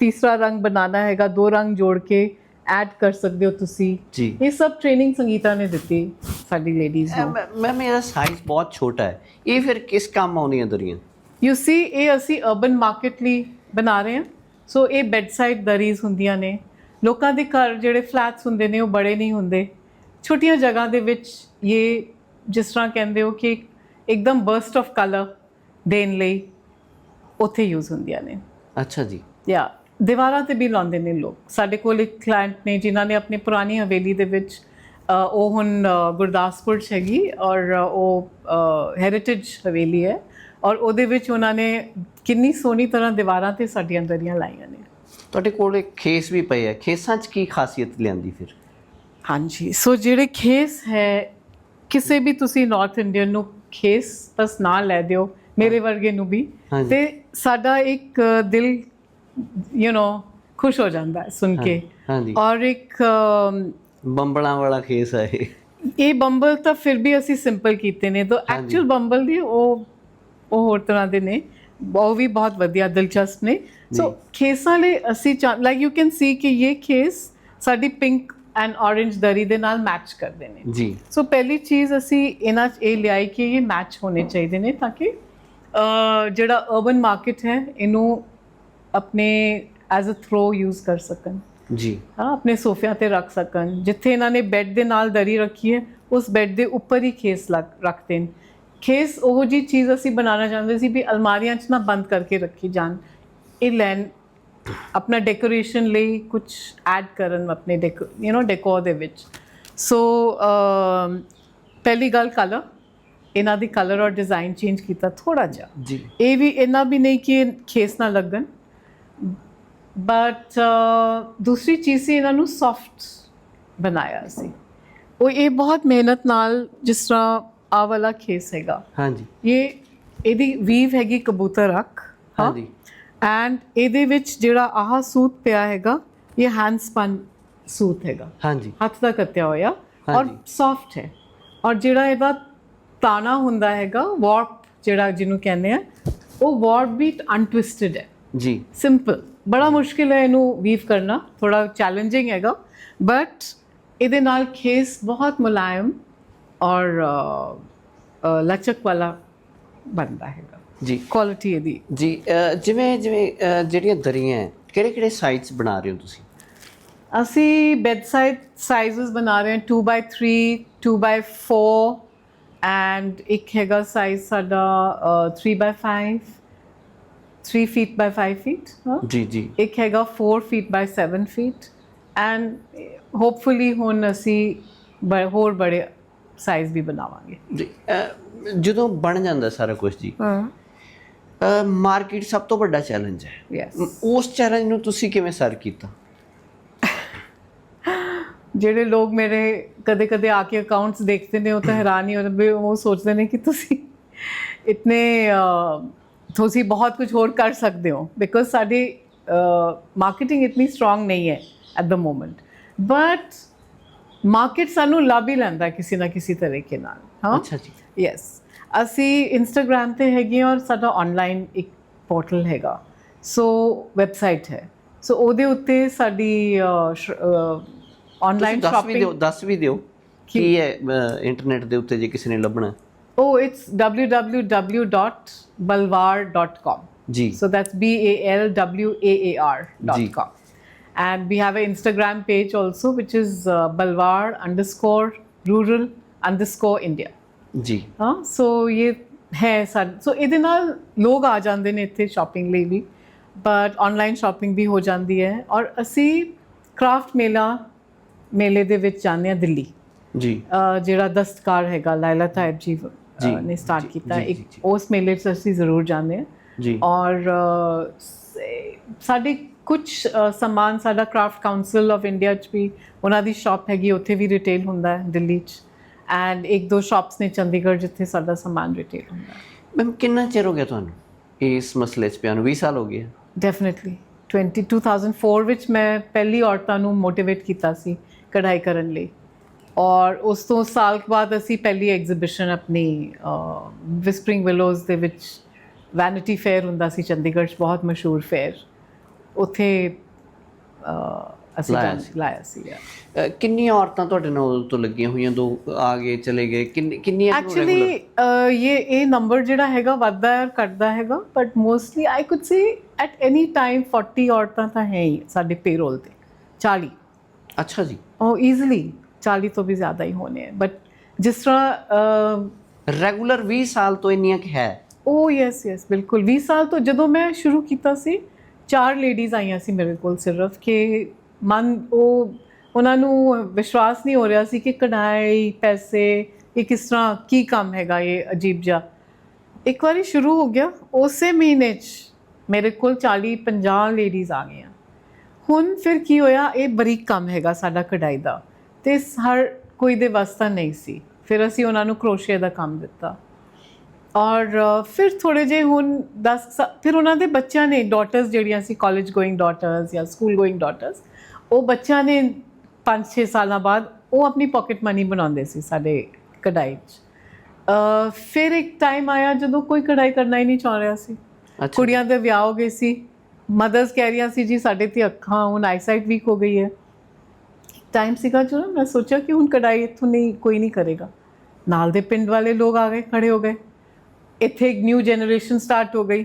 [SPEAKER 2] ਤੀਸਰਾ ਰੰਗ ਬਣਾਉਣਾ ਹੈਗਾ ਦੋ ਰੰਗ ਜੋੜ ਕੇ। ਐਡ ਕਰ ਸਕਦੇ ਹੋ ਤੁਸੀਂ।
[SPEAKER 1] ਜੀ।
[SPEAKER 2] ਇਹ ਸਭ ਟ੍ਰੇਨਿੰਗ ਸੰਗੀਤਾ ਨੇ ਦਿੱਤੀ ਸਾਡੀ ਲੇਡੀਜ਼ ਨੂੰ।
[SPEAKER 1] ਮੈਂ ਮੇਰਾ ਸਾਈਜ਼ ਬਹੁਤ ਛੋਟਾ ਹੈ। ਇਹ ਫਿਰ ਕਿਸ ਕੰਮ ਆਉਂਦੀਆਂ ਦਰੀਆਂ?
[SPEAKER 2] ਯੂ ਸੀ ਇਹ ਅਸੀਂ ਅਰਬਨ ਮਾਰਕੀਟ ਲਈ ਬਣਾ ਰਹੇ ਹਾਂ। ਸੋ ਇਹ ਬੈੱਡ ਸਾਈਡ ਦਰੀਜ਼ ਹੁੰਦੀਆਂ ਨੇ। ਲੋਕਾਂ ਦੇ ਘਰ ਜਿਹੜੇ ਫਲੈਟਸ ਹੁੰਦੇ ਨੇ ਉਹ ਬੜੇ ਨਹੀਂ ਹੁੰਦੇ। ਛੋਟੀਆਂ ਜਗ੍ਹਾ ਦੇ ਵਿੱਚ ਇਹ ਜਿਸ ਤਰ੍ਹਾਂ ਕਹਿੰਦੇ ਹੋ ਕਿ ਇੱਕਦਮ ਬਰਸਟ ਆਫ ਕਲਰ ਦੇਣ ਲਈ ਉੱਥੇ ਯੂਜ਼ ਹੁੰਦੀਆਂ ਨੇ।
[SPEAKER 1] ਅੱਛਾ ਜੀ।
[SPEAKER 2] ਯਾ ਦੀਵਾਰਾਂ ਤੇ ਵੀ ਲਾਉਂਦੇ ਨੇ ਲੋਕ। ਸਾਡੇ ਕੋਲ ਇੱਕ ਕਲਾਇੰਟ ਨੇ ਜਿਨ੍ਹਾਂ ਨੇ ਆਪਣੀ ਪੁਰਾਣੀ ਹਵੇਲੀ ਦੇ ਵਿੱਚ ਉਹ ਹੁਣ ਗੁਰਦਾਸਪੁਰ 'ਚ ਹੈਗੀ ਔਰ ਉਹ ਹੈਰੀਟੇਜ ਹਵੇਲੀ ਹੈ ਔਰ ਉਹਦੇ ਵਿੱਚ ਉਹਨਾਂ ਨੇ ਕਿੰਨੀ ਸੋਹਣੀ ਤਰ੍ਹਾਂ ਦੀਵਾਰਾਂ ਤੇ ਸਾਡੀਆਂ ਦਰੀਆਂ ਲਾਈਆਂ ਨੇ।
[SPEAKER 1] ਤੁਹਾਡੇ ਕੋਲ ਇੱਕ ਖੇਸ ਵੀ ਪਏ ਹੈ। ਖੇਸਾਂ 'ਚ ਕੀ ਖਾਸੀਅਤ ਲਿਆਂਦੀ ਫਿਰ?
[SPEAKER 2] ਹਾਂਜੀ ਸੋ ਜਿਹੜੇ ਖੇਸ ਹੈ ਕਿਸੇ ਵੀ ਤੁਸੀਂ ਨਾਰਥ ਇੰਡੀਅਨ ਨੂੰ ਖੇਸ ਬਸ ਨਾਲ ਲੈ ਦਿਓ ਮੇਰੇ ਵਰਗੇ ਨੂੰ ਵੀ। ਤੇ ਸਾਡਾ ਇੱਕ ਦਿਲ ਯੂ نو ਖੁਸ਼ ਹੋ ਜਾਂਦਾ ਹੈ ਸੁਣ ਕੇ।
[SPEAKER 1] ਹਾਂਜੀ।
[SPEAKER 2] ਔਰ ਇੱਕ
[SPEAKER 1] ਬੰਬਲਾਂ ਵਾਲਾ ਖੇਸ ਹੈ ਇਹ।
[SPEAKER 2] ਇਹ ਬੰਬਲ ਤਾਂ ਫਿਰ ਵੀ ਅਸੀਂ ਸਿੰਪਲ ਕੀਤੇ ਨੇ ਤਾਂ ਐਕਚੁਅਲ ਬੰਬਲ ਦੀ ਉਹ ਉਹ ਹੋਰ ਤਰ੍ਹਾਂ ਦੇ ਨੇ। ਉਹ ਵੀ ਬਹੁਤ ਵਧੀਆ ਦਿਲਚਸਪ ਨੇ। ਸੋ ਖੇਸਾਂ ਲਈ ਅਸੀਂ ਲਾਈਕ ਯੂ ਕੈਨ ਸੀ ਕਿ ਇਹ ਖੇਸ ਸਾਡੀ ਪਿੰਕ ਐਂਡ orange ਦਰੀ ਦੇ ਨਾਲ ਮੈਚ ਕਰਦੇ ਨੇ।
[SPEAKER 1] ਜੀ।
[SPEAKER 2] ਸੋ ਪਹਿਲੀ ਚੀਜ਼ ਅਸੀਂ ਇਹਨਾਂ 'ਚ ਇਹ ਲਿਆਈ ਕਿ ਇਹ ਮੈਚ ਹੋਣੇ ਚਾਹੀਦੇ ਨੇ ਤਾਂ ਕਿ ਜਿਹੜਾ ਅਰਬਨ ਮਾਰਕੀਟ ਹੈ ਇਹਨੂੰ ਆਪਣੇ ਐਜ਼ ਅ ਥਰੋ ਯੂਜ਼ ਕਰ ਸਕਣ।
[SPEAKER 1] ਜੀ।
[SPEAKER 2] ਹਾਂ ਆਪਣੇ ਸੋਫਿਆਂ ਤੇ ਰੱਖ ਸਕਣ। ਜਿੱਥੇ ਇਹਨਾਂ ਨੇ ਬੈੱਡ ਦੇ ਨਾਲ ਦਰੀ ਰੱਖੀ ਹੈ ਉਸ ਬੈੱਡ ਦੇ ਉੱਪਰ ਹੀ ਖੇਸ ਰੱਖਦੇ ਨੇ। ਖੇਸ ਉਹ ਜੀ ਚੀਜ਼ ਅਸੀਂ ਬਣਾਉਣਾ ਚਾਹੁੰਦੇ ਸੀ ਵੀ ਅਲਮਾਰੀਆਂ 'ਚ ਨਾ ਬੰਦ ਕਰਕੇ ਰੱਖੀ ਜਾਣ। ਇਹ ਲੈਣ ਆਪਣਾ ਡੈਕੋਰੇਸ਼ਨ ਲਈ ਕੁਝ ਐਡ ਕਰਨ ਆਪਣੇ ਡੈਕੋ ਯੂ نو ਡੈਕੋਰ ਦੇ ਵਿੱਚ। ਸੋ ਪਹਿਲੀ ਗੱਲ ਕਲਰ ਇਹਨਾਂ ਦੀ ਕਲਰ ਔਰ ਡਿਜ਼ਾਈਨ ਚੇਂਜ ਕੀਤਾ ਥੋੜਾ ਜਿਹਾ।
[SPEAKER 1] ਜੀ।
[SPEAKER 2] ਇਹ ਵੀ ਇੰਨਾ ਵੀ ਨਹੀਂ ਕਿ ਖੇਸ ਨਾ ਲੱਗਣ। ਬਟ ਦੂਸਰੀ ਚੀਜ਼ ਸੀ ਇਹਨਾਂ ਨੂੰ ਸੌਫਟ ਬਣਾਇਆ ਸੀ ਉਹ ਇਹ ਬਹੁਤ ਮਿਹਨਤ ਨਾਲ ਜਿਸ ਤਰ੍ਹਾਂ ਆ ਵਾਲਾ ਖੇਸ ਹੈਗਾ
[SPEAKER 1] ਹਾਂਜੀ
[SPEAKER 2] ਇਹ ਇਹਦੀ ਵੀਵ ਹੈਗੀ ਕਬੂਤਰ ਅੱਖ
[SPEAKER 1] ਹਾਂਜੀ
[SPEAKER 2] ਐਂਡ ਇਹਦੇ ਵਿੱਚ ਜਿਹੜਾ ਆਹ ਸੂਤ ਪਿਆ ਹੈਗਾ ਇਹ ਹੈਂਡ ਸਪਨ ਸੂਤ ਹੈਗਾ
[SPEAKER 1] ਹਾਂਜੀ
[SPEAKER 2] ਹੱਥ ਦਾ ਕੱਤਿਆ ਹੋਇਆ ਔਰ। ਸੌਫਟ ਹੈ ਔਰ ਜਿਹੜਾ ਇਹਦਾ ਤਾਣਾ ਹੁੰਦਾ ਹੈਗਾ ਵਾਰਪ ਜਿਹੜਾ ਜਿਹਨੂੰ ਕਹਿੰਦੇ ਆ ਉਹ ਵਾਰਪ ਵੀ ਅਨਟਵਿਸਟਡ ਹੈ
[SPEAKER 1] ਜੀ
[SPEAKER 2] ਸਿੰਪਲ ਬੜਾ ਮੁਸ਼ਕਿਲ ਹੈ ਇਹਨੂੰ ਵੀਵ ਕਰਨਾ ਥੋੜਾ ਚੈਲੰਜਿੰਗ ਹੈਗਾ ਬਟ ਇਹਦੇ ਨਾਲ ਖੇਸ ਬਹੁਤ ਮੁਲਾਇਮ ਔਰ ਲਚਕ ਵਾਲਾ ਬਣਦਾ ਹੈਗਾ
[SPEAKER 1] ਜੀ
[SPEAKER 2] ਕੁਆਲਿਟੀ ਇਹਦੀ
[SPEAKER 1] ਜੀ ਜਿਵੇਂ ਜਿਵੇਂ ਜਿਹੜੀਆਂ ਦਰੀਆਂ ਹੈ ਕਿਹੜੇ ਕਿਹੜੇ ਸਾਈਜ਼ ਬਣਾ ਰਹੇ ਹੋ ਤੁਸੀਂ
[SPEAKER 2] ਅਸੀਂ ਬੈਡਸਾਈਡ ਸਾਈਜ਼ਸ ਬਣਾ ਰਹੇ ਹਾਂ 2x3 2x4 ਐਂਡ ਇੱਕ ਹੈਗਾ ਸਾਈਜ਼ ਸਾਡਾ 3x5 3 feet by 5 feet ਹਾਂ
[SPEAKER 1] ਜੀ ਜੀ
[SPEAKER 2] ਇੱਕ ਹੈਗਾ 4 feet by 7 feet and hopefully ਹੁਣ ਅਸੀਂ ਹੋਰ ਬੜੇ ਸਾਈਜ਼ ਵੀ ਬਣਾਵਾਂਗੇ
[SPEAKER 1] ਜੀ ਜਦੋਂ ਬਣ ਜਾਂਦਾ ਸਾਰਾ ਕੁਝ ਜੀ
[SPEAKER 2] ਹਾਂ
[SPEAKER 1] ਮਾਰਕੀਟ ਸਭ ਤੋਂ ਵੱਡਾ ਚੈਲੰਜ ਹੈ
[SPEAKER 2] ਯੈਸ
[SPEAKER 1] ਉਸ ਚੈਲੰਜ ਨੂੰ ਤੁਸੀਂ ਕਿਵੇਂ ਸਰ ਕੀਤਾ
[SPEAKER 2] ਜਿਹੜੇ ਲੋਕ ਮੇਰੇ ਕਦੇ ਕਦੇ ਆ ਕੇ ਅਕਾਊਂਟਸ ਦੇਖਦੇ ਨੇ ਉਹ ਤਾਂ ਹੈਰਾਨ ਹੀ ਹੋ ਜਾਂਦੇ ਉਹ ਸੋਚਦੇ ਨੇ ਕਿ ਤੁਸੀਂ ਇਤਨੇ ਤੁਸੀਂ ਬਹੁਤ ਕੁਝ ਹੋਰ ਕਰ ਸਕਦੇ ਹੋ ਬਿਕੋਜ਼ ਸਾਡੀ ਮਾਰਕੀਟਿੰਗ ਇਤਨੀ ਸਟਰੋਂਗ ਨਹੀਂ ਹੈ at the moment but market ਸਾਨੂੰ ਲੱਭ ਹੀ ਲੈਂਦਾ ਕਿਸੇ ਨਾ ਕਿਸੇ ਤਰੀਕੇ ਨਾਲ ਹਾਂ?
[SPEAKER 1] ਅੱਛਾ ਜੀ।
[SPEAKER 2] ਯੈਸ ਅਸੀਂ ਇੰਸਟਾਗ੍ਰam ਤੇ ਹੈਗੇ ਹਾਂ ਔਰ ਸਾਡਾ ਆਨਲਾਈਨ ਇੱਕ ਪੋਰਟਲ ਹੈਗਾ। ਸੋ ਵੈਬਸਾਈਟ ਹੈ। ਸੋ ਉਹਦੇ ਉੱਤੇ ਸਾਡੀ ਆਨਲਾਈਨ
[SPEAKER 1] ਦੱਸ ਵੀ ਦਿਓ
[SPEAKER 2] ਸ਼ਾਪਿੰਗ
[SPEAKER 1] ਦੱਸ ਵੀ ਦਿਓ ਕੀ ਹੈ ਇੰਟਰਨੈਟ ਦੇ ਉੱਤੇ ਜੇ ਕਿਸੇ ਨੇ ਲੱਭਣਾ
[SPEAKER 2] oh it's www.balwar.com
[SPEAKER 1] ਜੀ
[SPEAKER 2] so that's b a l w a a r dot
[SPEAKER 1] Ji.
[SPEAKER 2] com and we have an instagram page also which is uh, balwar underscore rural underscore india
[SPEAKER 1] ਜੀ
[SPEAKER 2] ਹਾਂ ਸੋ ਇਹ ਹੈ ਸਾਡ ਸੋ ਇਹਦੇ ਨਾਲ ਲੋਕ ਆ ਜਾਂਦੇ ਨੇ ਇੱਥੇ ਸ਼ਾਪਿੰਗ ਲਈ ਵੀ ਬਟ ਆਨਲਾਈਨ ਸ਼ਾਪਿੰਗ ਵੀ ਹੋ ਜਾਂਦੀ ਹੈ ਔਰ ਅਸੀਂ ਕ੍ਰਾਫਟ ਮੇਲਾ ਮੇਲੇ ਦੇ ਵਿੱਚ ਜਾਂਦੇ ਹਾਂ ਦਿੱਲੀ
[SPEAKER 1] ਜੀ
[SPEAKER 2] ਅਹ ਜਿਹੜਾ ਦਸਤਕਾਰ ਹੈਗਾ ਲਾਇਲਾ ਤਾਇਬ ਜੀ, ਨੇ ਸਟਾਰਟ ਕੀਤਾ ਇੱਕ। ਉਸ ਮੇਲੇ 'ਚ ਅਸੀਂ ਜ਼ਰੂਰ ਜਾਂਦੇ ਹਾਂ
[SPEAKER 1] ਜੀ
[SPEAKER 2] ਔਰ ਸਾਡੇ ਕੁਝ ਸਮਾਨ ਸਾਡਾ ਕ੍ਰਾਫਟ ਕਾਉਂਸਲ ਆਫ ਇੰਡੀਆ 'ਚ ਵੀ ਉਹਨਾਂ ਦੀ ਸ਼ਾਪ ਹੈਗੀ ਉੱਥੇ ਵੀ ਰਿਟੇਲ ਹੁੰਦਾ ਹੈ ਦਿੱਲੀ 'ਚ ਐਂਡ ਇੱਕ ਦੋ ਸ਼ਾਪਸ ਨੇ ਚੰਡੀਗੜ੍ਹ ਜਿੱਥੇ ਸਾਡਾ ਸਮਾਨ ਰਿਟੇਲ ਹੁੰਦਾ ਹੈ
[SPEAKER 1] ਮੈਮ ਕਿੰਨਾ ਚਿਰ ਹੋ ਗਿਆ ਤੁਹਾਨੂੰ ਇਸ ਮਸਲੇ 'ਚ ਪਿਆ ਨੂੰ 20 ਸਾਲ ਹੋ ਗਏ
[SPEAKER 2] ਡੈਫੀਨਿਟਲੀ 20 2004 ਵਿੱਚ ਮੈਂ ਪਹਿਲੀ ਔਰਤਾਂ ਨੂੰ ਮੋਟੀਵੇਟ ਕੀਤਾ ਸੀ ਕਢਾਈ ਕਰਨ ਲਈ ਔਰ ਉਸ ਤੋਂ ਸਾਲ ਬਾਅਦ ਅਸੀਂ ਪਹਿਲੀ ਐਗਜ਼ੀਬਿਸ਼ਨ ਆਪਣੀ ਵਿਸਪਰਿੰਗ ਵਿਲੋਜ਼ ਦੇ ਵਿੱਚ ਵੈਨਿਟੀ ਫੇਅਰ ਹੁੰਦਾ ਸੀ ਚੰਡੀਗੜ੍ਹ 'ਚ ਬਹੁਤ ਮਸ਼ਹੂਰ ਫੇਅਰ ਉੱਥੇ ਅਸੀਂ
[SPEAKER 1] ਲਾਇਆ ਸੀ। ਕਿੰਨੀਆਂ ਔਰਤਾਂ ਤੁਹਾਡੇ ਨਾਲ ਤੋਂ ਲੱਗੀਆਂ ਹੋਈਆਂ ਦੋ ਆ ਗਏ ਚਲੇ ਗਏ? ਕਿੰਨੀ ਕਿੰਨੀਆਂ
[SPEAKER 2] ਐਕਚੁਅਲੀ ਇਹ ਇਹ ਨੰਬਰ ਜਿਹੜਾ ਹੈਗਾ ਵੱਧਦਾ ਹੈ ਔਰ ਘਟਦਾ ਹੈਗਾ but mostly I could say at any time 40 ਔਰਤਾਂ ਤਾਂ ਹੈ ਹੀ ਸਾਡੇ ਪੇਰੋਲ ਤੇ 40
[SPEAKER 1] ਅੱਛਾ ਜੀ।
[SPEAKER 2] ਉਹ ਈਜ਼ੀਲੀ 40 ਤੋਂ ਵੀ ਜ਼ਿਆਦਾ ਹੀ ਹੋਣੇ ਹੈ। ਬਟ ਜਿਸ ਤਰ੍ਹਾਂ
[SPEAKER 1] ਰੈਗੂਲਰ 20 ਸਾਲ ਤੋਂ ਇੰਨੀਆਂ ਕਿ ਹੈ।
[SPEAKER 2] ਉਹ ਯੈਸ ਯੈਸ ਬਿਲਕੁਲ। 20 ਸਾਲ ਤੋਂ ਜਦੋਂ ਮੈਂ ਸ਼ੁਰੂ ਕੀਤਾ ਸੀ ਚਾਰ ਲੇਡੀਜ਼ ਆਈਆਂ ਸੀ ਮੇਰੇ ਕੋਲ ਸਿਰਫ ਕਿ ਮਨ ਉਹ ਉਹਨਾਂ ਨੂੰ ਵਿਸ਼ਵਾਸ ਨਹੀਂ ਹੋ ਰਿਹਾ ਸੀ ਕਿ ਕਢਾਈ ਪੈਸੇ ਇਹ ਕਿਸ ਤਰ੍ਹਾਂ ਕੀ ਕੰਮ ਹੈਗਾ ਇਹ ਅਜੀਬ ਜਿਹਾ। ਇੱਕ ਵਾਰੀ ਸ਼ੁਰੂ ਹੋ ਗਿਆ ਉਸੇ ਮਹੀਨੇ 'ਚ ਮੇਰੇ ਕੋਲ 40 50 ਲੇਡੀਜ਼ ਆ ਗਈਆਂ। ਹੁਣ ਫਿਰ ਕੀ ਹੋਇਆ ਇਹ ਬਰੀਕ ਕੰਮ ਹੈਗਾ ਸਾਡਾ ਕਢਾਈ ਦਾ। ਤੇ ਹਰ ਕੋਈ ਦੇ ਵਾਸਤਾ ਨਹੀਂ ਸੀ। ਫਿਰ ਅਸੀਂ ਉਹਨਾਂ ਨੂੰ ਕਰੋਸ਼ੀਆ ਦਾ ਕੰਮ ਦਿੱਤਾ। ਔਰ ਫਿਰ ਥੋੜੇ ਜੇ ਹੁਣ 10 ਸਾ- ਫਿਰ ਉਹਨਾਂ ਦੇ ਬੱਚਿਆਂ ਨੇ ਡਾਟਰਸ ਜਿਹੜੀਆਂ ਸੀ ਕਾਲਜ ਗੋਇੰਗ ਡਾਟਰਸ ਜਾਂ ਸਕੂਲ ਗੋਇੰਗ ਡਾਟਰਸ ਉਹ ਬੱਚਿਆਂ ਨੇ 5-6 ਸਾਲਾਂ ਬਾਅਦ ਉਹ ਆਪਣੀ ਪਾਕਟ ਮਨੀ ਬਣਾਉਂਦੇ ਸੀ ਸਾਡੇ ਕਢਾਈ 'ਚ। ਫਿਰ ਇੱਕ ਟਾਈਮ ਆਇਆ ਜਦੋਂ ਕੋਈ ਕਢਾਈ ਕਰਨਾ ਹੀ ਨਹੀਂ ਚਾਹ ਰਿਹਾ ਸੀ। ਕੁੜੀਆਂ ਦੇ ਵਿਆਹ ਹੋ ਗਏ ਸੀ। ਮਦਰਸ ਕਹਿ ਰਹੀਆਂ ਸੀ ਜੀ ਸਾਡੇ ਤੇ ਅੱਖਾਂ ਹੁਣ ਆਈਸਾਈਟ ਵੀਕ ਹੋ ਗਈ ਹੈ। ਟਾਈਮ ਸੀਗਾ ਜੋ ਮੈਂ ਸੋਚਿਆ ਕਿ ਹੁਣ ਕਢਾਈ ਇੱਥੋਂ ਨਹੀਂ ਕੋਈ ਨਹੀਂ ਕਰੇਗਾ। ਨਾਲ ਦੇ ਪਿੰਡ ਵਾਲੇ ਲੋਕ ਆ ਗਏ ਖੜੇ ਹੋ ਗਏ। ਇੱਥੇ ਇੱਕ ਨਿਊ ਜਨਰੇਸ਼ਨ ਸਟਾਰਟ ਹੋ ਗਈ।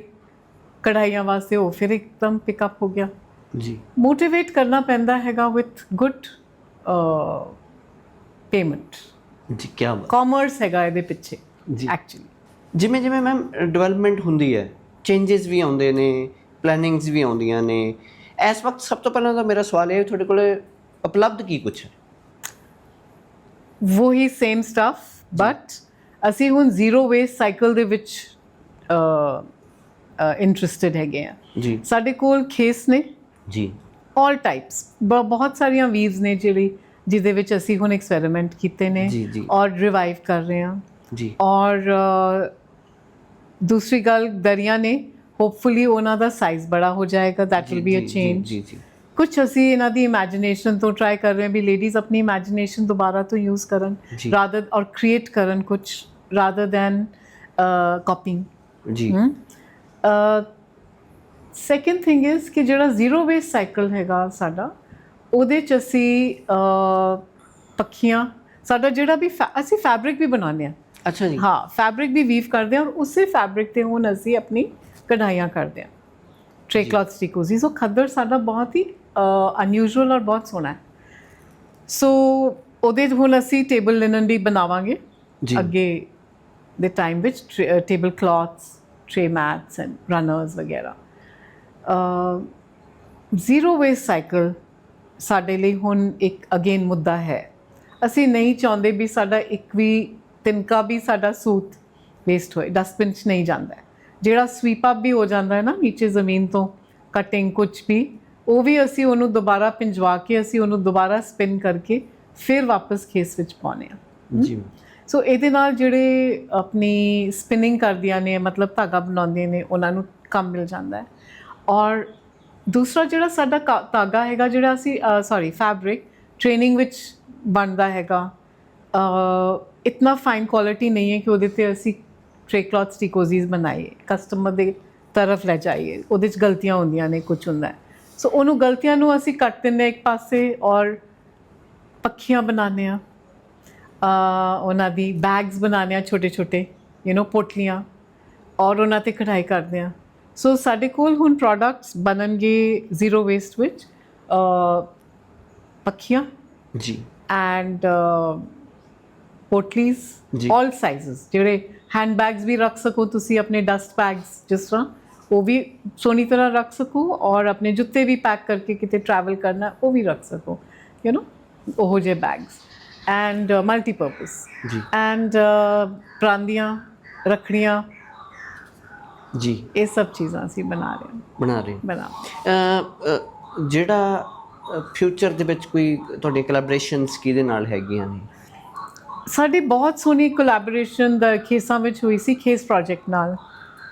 [SPEAKER 2] ਕਢਾਈਆਂ ਵਾਸਤੇ ਉਹ ਫਿਰ ਇੱਕਦਮ ਪਿਕਅਪ ਹੋ ਗਿਆ।
[SPEAKER 1] ਜੀ।
[SPEAKER 2] ਮੋਟੀਵੇਟ ਕਰਨਾ ਪੈਂਦਾ ਹੈਗਾ ਵਿਦ ਗੁੱਡ ਪੇਮੈਂਟ
[SPEAKER 1] ਜੀ ਕੀ ਬਾਤ।
[SPEAKER 2] ਕਾਮਰਸ ਹੈਗਾ ਇਹਦੇ ਪਿੱਛੇ
[SPEAKER 1] ਜੀ।
[SPEAKER 2] ਐਕਚੁਅਲੀ
[SPEAKER 1] ਜਿਵੇਂ ਜਿਵੇਂ ਮੈਮ ਡਿਵੈਲਪਮੈਂਟ ਹੁੰਦੀ ਹੈ ਚੇਂजेस ਵੀ ਆਉਂਦੇ ਨੇ ਪਲੈਨਿੰਗਸ ਵੀ ਆਉਂਦੀਆਂ ਨੇ। ਇਸ ਵਕਤ ਸਭ ਤੋਂ ਪਹਿਲਾਂ ਤਾਂ ਮੇਰਾ ਸਵਾਲ ਇਹ ਤੁਹਾਡੇ ਕੋਲ ਉਪਲਬਧ ਕੀ ਕੁਛ ਹੈ?
[SPEAKER 2] ਵਹੀ ਸੇਮ ਸਟਫ ਬਟ ਅਸੀਂ ਹੁਣ ਜ਼ੀਰੋ ਵੇਸਟ ਸਾਈਕਲ ਦੇ ਵਿੱਚ ਇੰਟਰਸਟਿਡ ਹੈਗੇ ਆ
[SPEAKER 1] ਜੀ।
[SPEAKER 2] ਸਾਡੇ ਕੋਲ ਖੇਸ ਨੇ।
[SPEAKER 1] ਜੀ।
[SPEAKER 2] ਆਲ ਟਾਈਪਸ ਬਹੁਤ ਸਾਰੀਆਂ ਵੀਵਸ ਨੇ ਜਿਹੜੀ ਜਿਹਦੇ ਵਿੱਚ ਅਸੀਂ ਹੁਣ ਐਕਸਪੈਰੀਮੈਂਟ ਕੀਤੇ ਨੇ। ਔਰ ਰਿਵਾਈਵ ਕਰ ਰਹੇ ਹਾਂ।
[SPEAKER 1] ਜੀ।
[SPEAKER 2] ਔਰ ਅ, ਦੂਸਰੀ ਗੱਲ ਦਰੀਆਂ ਨੇ। ਹੋਪਫੁਲੀ ਉਹਨਾਂ ਦਾ ਸਾਈਜ਼ ਬੜਾ ਹੋ ਜਾਏਗਾ। That will be a
[SPEAKER 1] ਜੀ, ਜੀ,
[SPEAKER 2] change
[SPEAKER 1] ਜੀ ਜੀ।
[SPEAKER 2] ਕੁਝ ਅਸੀਂ ਇਹਨਾਂ ਦੀ ਇਮੇਜਿਨੇਸ਼ਨ ਤੋਂ ਟਰਾਈ ਕਰ ਰਹੇ ਹਾਂ ਵੀ ਲੇਡੀਜ਼ ਆਪਣੀ ਇਮੇਜਿਨੇਸ਼ਨ ਦੁਬਾਰਾ ਤੋਂ ਯੂਜ਼ ਕਰਨ
[SPEAKER 1] ਜੀ।
[SPEAKER 2] ਰਾਦਰ ਔਰ ਕ੍ਰੀਏਟ ਕਰਨ ਕੁਝ ਰਾਦਰ ਦੈਨ ਕਾਪਿੰਗ
[SPEAKER 1] ਜੀ।
[SPEAKER 2] ਸੈਕੰਡ ਥਿੰਗ ਇਜ਼ ਕਿ ਜਿਹੜਾ ਜ਼ੀਰੋ ਵੇਸਟ ਸਾਈਕਲ ਹੈਗਾ ਸਾਡਾ ਉਹਦੇ ਚ ਅਸੀਂ ਅਹ, ਪੱਖੀਆਂ ਸਾਡਾ ਜਿਹੜਾ ਵੀ ਫੈ- ਅਸੀਂ ਫੈਬਰਿਕ ਵੀ ਬਣਾਉਂਦੇ ਆ
[SPEAKER 1] ਅੱਛਾ ਜੀ।
[SPEAKER 2] ਹਾਂ ਫੈਬਰਿਕ ਵੀ ਵੀਵ ਕਰਦੇ ਹਾਂ ਔਰ ਉਸੇ ਫੈਬਰਿਕ ਤੇ ਹੁਣ ਅਸੀਂ ਆਪਣੀ ਕਢਾਈਆਂ ਕਰਦੇ ਹਾਂ। ਟ੍ਰੇ ਕਲੌਥ ਸਟਿਕੋਜ਼ੀ ਸੋ ਖੱਦਰ ਸਾਡਾ ਬਹੁਤ ਹੀ ਅਨਯੂਜੂਅਲ ਔਰ ਬਹੁਤ ਸੋਹਣਾ ਹੈ ਸੋ ਉਹਦੇ 'ਚ ਹੁਣ ਅਸੀਂ ਟੇਬਲ ਲਿਨਨ ਵੀ ਬਣਾਵਾਂਗੇ
[SPEAKER 1] ਜੀ।
[SPEAKER 2] ਅੱਗੇ ਦੇ ਟਾਈਮ ਵਿੱਚ table cloths tray mats and runners ਵਗੈਰਾ ਜ਼ੀਰੋ ਵੇਸਟ ਸਾਈਕਲ ਸਾਡੇ ਲਈ ਹੁਣ ਇੱਕ ਅਗੇਨ ਮੁੱਦਾ ਹੈ ਅਸੀਂ ਨਹੀਂ ਚਾਹੁੰਦੇ ਵੀ ਸਾਡਾ ਇੱਕ ਵੀ ਤਿਨਕਾ ਵੀ ਸਾਡਾ ਸੂਤ ਵੇਸਟ ਹੋਏ ਡਸਟਬਿਨ 'ਚ ਨਹੀਂ ਜਾਂਦਾ। ਜਿਹੜਾ ਸਵੀਪ ਅਪ ਵੀ ਹੋ ਜਾਂਦਾ ਹੈ ਨਾ ਨੀਚੇ ਜ਼ਮੀਨ ਤੋਂ ਕਟਿੰਗ ਕੁਝ ਵੀ ਉਹ ਵੀ ਅਸੀਂ ਉਹਨੂੰ ਦੁਬਾਰਾ ਪਿੰਜਵਾ ਕੇ ਅਸੀਂ ਉਹਨੂੰ ਦੁਬਾਰਾ ਸਪਿਨ ਕਰਕੇ ਫਿਰ ਵਾਪਸ ਖੇਸ ਵਿੱਚ ਪਾਉਂਦੇ ਹਾਂ।
[SPEAKER 1] ਜੀ
[SPEAKER 2] ਸੋ ਇਹਦੇ ਨਾਲ ਜਿਹੜੇ ਆਪਣੀ ਸਪਿਨਿੰਗ ਕਰਦੀਆਂ ਨੇ ਮਤਲਬ ਧਾਗਾ ਬਣਾਉਂਦੇ ਨੇ ਉਹਨਾਂ ਨੂੰ ਕੰਮ ਮਿਲ ਜਾਂਦਾ ਹੈ। ਔਰ ਦੂਸਰਾ ਜਿਹੜਾ ਸਾਡਾ ਧਾਗਾ ਹੈਗਾ ਜਿਹੜਾ ਅਸੀਂ ਸੌਰੀ ਫੈਬਰਿਕ ਟ੍ਰੇਨਿੰਗ ਵਿੱਚ ਬਣਦਾ ਹੈਗਾ ਅ, ਇਤਨਾ ਫਾਈਨ ਕੁਆਲਿਟੀ ਨਹੀਂ ਹੈ ਕਿ ਉਹਦੇ ਤੇ ਅਸੀਂ ਟ੍ਰੇ ਕਲੌਥ ਸਟਿਕੋਜ਼ੀਸ ਬਣਾਈਏ। ਕਸਟਮਰ ਦੇ ਤਰਫ ਲੈ ਜਾਈਏ। ਉਹਦੇ 'ਚ ਗਲਤੀਆਂ ਹੁੰਦੀਆਂ ਨੇ ਕੁਝ ਹੁੰਦਾ ਹੈ। ਸੋ ਉਹਨੂੰ ਗਲਤੀਆਂ ਨੂੰ ਅਸੀਂ ਕੱਟ ਦਿੰਦੇ ਹਾਂ ਇੱਕ ਪਾਸੇ ਔਰ ਪੱਖੀਆਂ ਬਣਾਉਂਦੇ ਅ, ਉਹਨਾਂ ਦੀ ਬੈਗਸ ਬਣਾਉਂਦੇ ਹਾਂ ਛੋਟੇ ਛੋਟੇ ਯੂ نو ਪੋਟਲੀਆਂ ਔਰ ਉਹਨਾਂ ਤੇ ਕਢਾਈ ਕਰਦੇ ਹਾਂ। ਸੋ ਸਾਡੇ ਕੋਲ ਹੁਣ ਪ੍ਰੋਡਕਟਸ ਬਣਨਗੇ ਜ਼ੀਰੋ ਵੇਸਟ ਵਿੱਚ ਪੱਖੀਆਂ
[SPEAKER 1] ਜੀ।
[SPEAKER 2] ਐਂਡ ਪੋਟਲੀਜ਼। ਆਲ ਸਾਈਜ਼ਸ ਜਿਹੜੇ ਹੈਂਡ ਬੈਗਸ ਵੀ ਰੱਖ ਸਕੋ ਤੁਸੀਂ ਆਪਣੇ ਡਸਟ ਬੈਗਸ ਜਿਸ ਤਰ੍ਹਾਂ। ਉਹ ਵੀ ਸੋਹਣੀ ਤਰ੍ਹਾਂ ਰੱਖ ਸਕੋ ਔਰ ਆਪਣੇ ਜੁੱਤੇ ਵੀ ਪੈਕ ਕਰਕੇ ਕਿਤੇ ਟਰੈਵਲ ਕਰਨਾ ਉਹ ਵੀ ਰੱਖ ਸਕੋ ਯੂ نو ਉਹੋ ਜਿਹੇ ਬੈਗਸ ਐਂਡ ਮਲਟੀਪਰਪਸ
[SPEAKER 1] ਜੀ
[SPEAKER 2] ਐਂਡ ਪਰਾਂਦੀਆਂ ਰੱਖੜੀਆਂ
[SPEAKER 1] ਜੀ
[SPEAKER 2] ਇਹ ਸਭ ਚੀਜ਼ਾਂ ਅਸੀਂ ਬਣਾ ਰਹੇ ਹਾਂ
[SPEAKER 1] ਬਣਾ ਰਹੇ
[SPEAKER 2] ਬਣਾ
[SPEAKER 1] ਜਿਹੜਾ ਫਿਊਚਰ ਦੇ ਵਿੱਚ ਕੋਈ ਤੁਹਾਡੀਆਂ ਕੋਲੈਬੋਰੇਸ਼ਨਸ ਕਿਹਦੇ ਨਾਲ ਹੈਗੀਆਂ ਨੇ
[SPEAKER 2] ਸਾਡੀ ਬਹੁਤ ਸੋਹਣੀ ਕੋਲੈਬੋਰੇਸ਼ਨ ਦਾ ਖੇਸਾਂ ਵਿੱਚ ਹੋਈ ਸੀ ਖੇਸ ਪ੍ਰੋਜੈਕਟ ਨਾਲ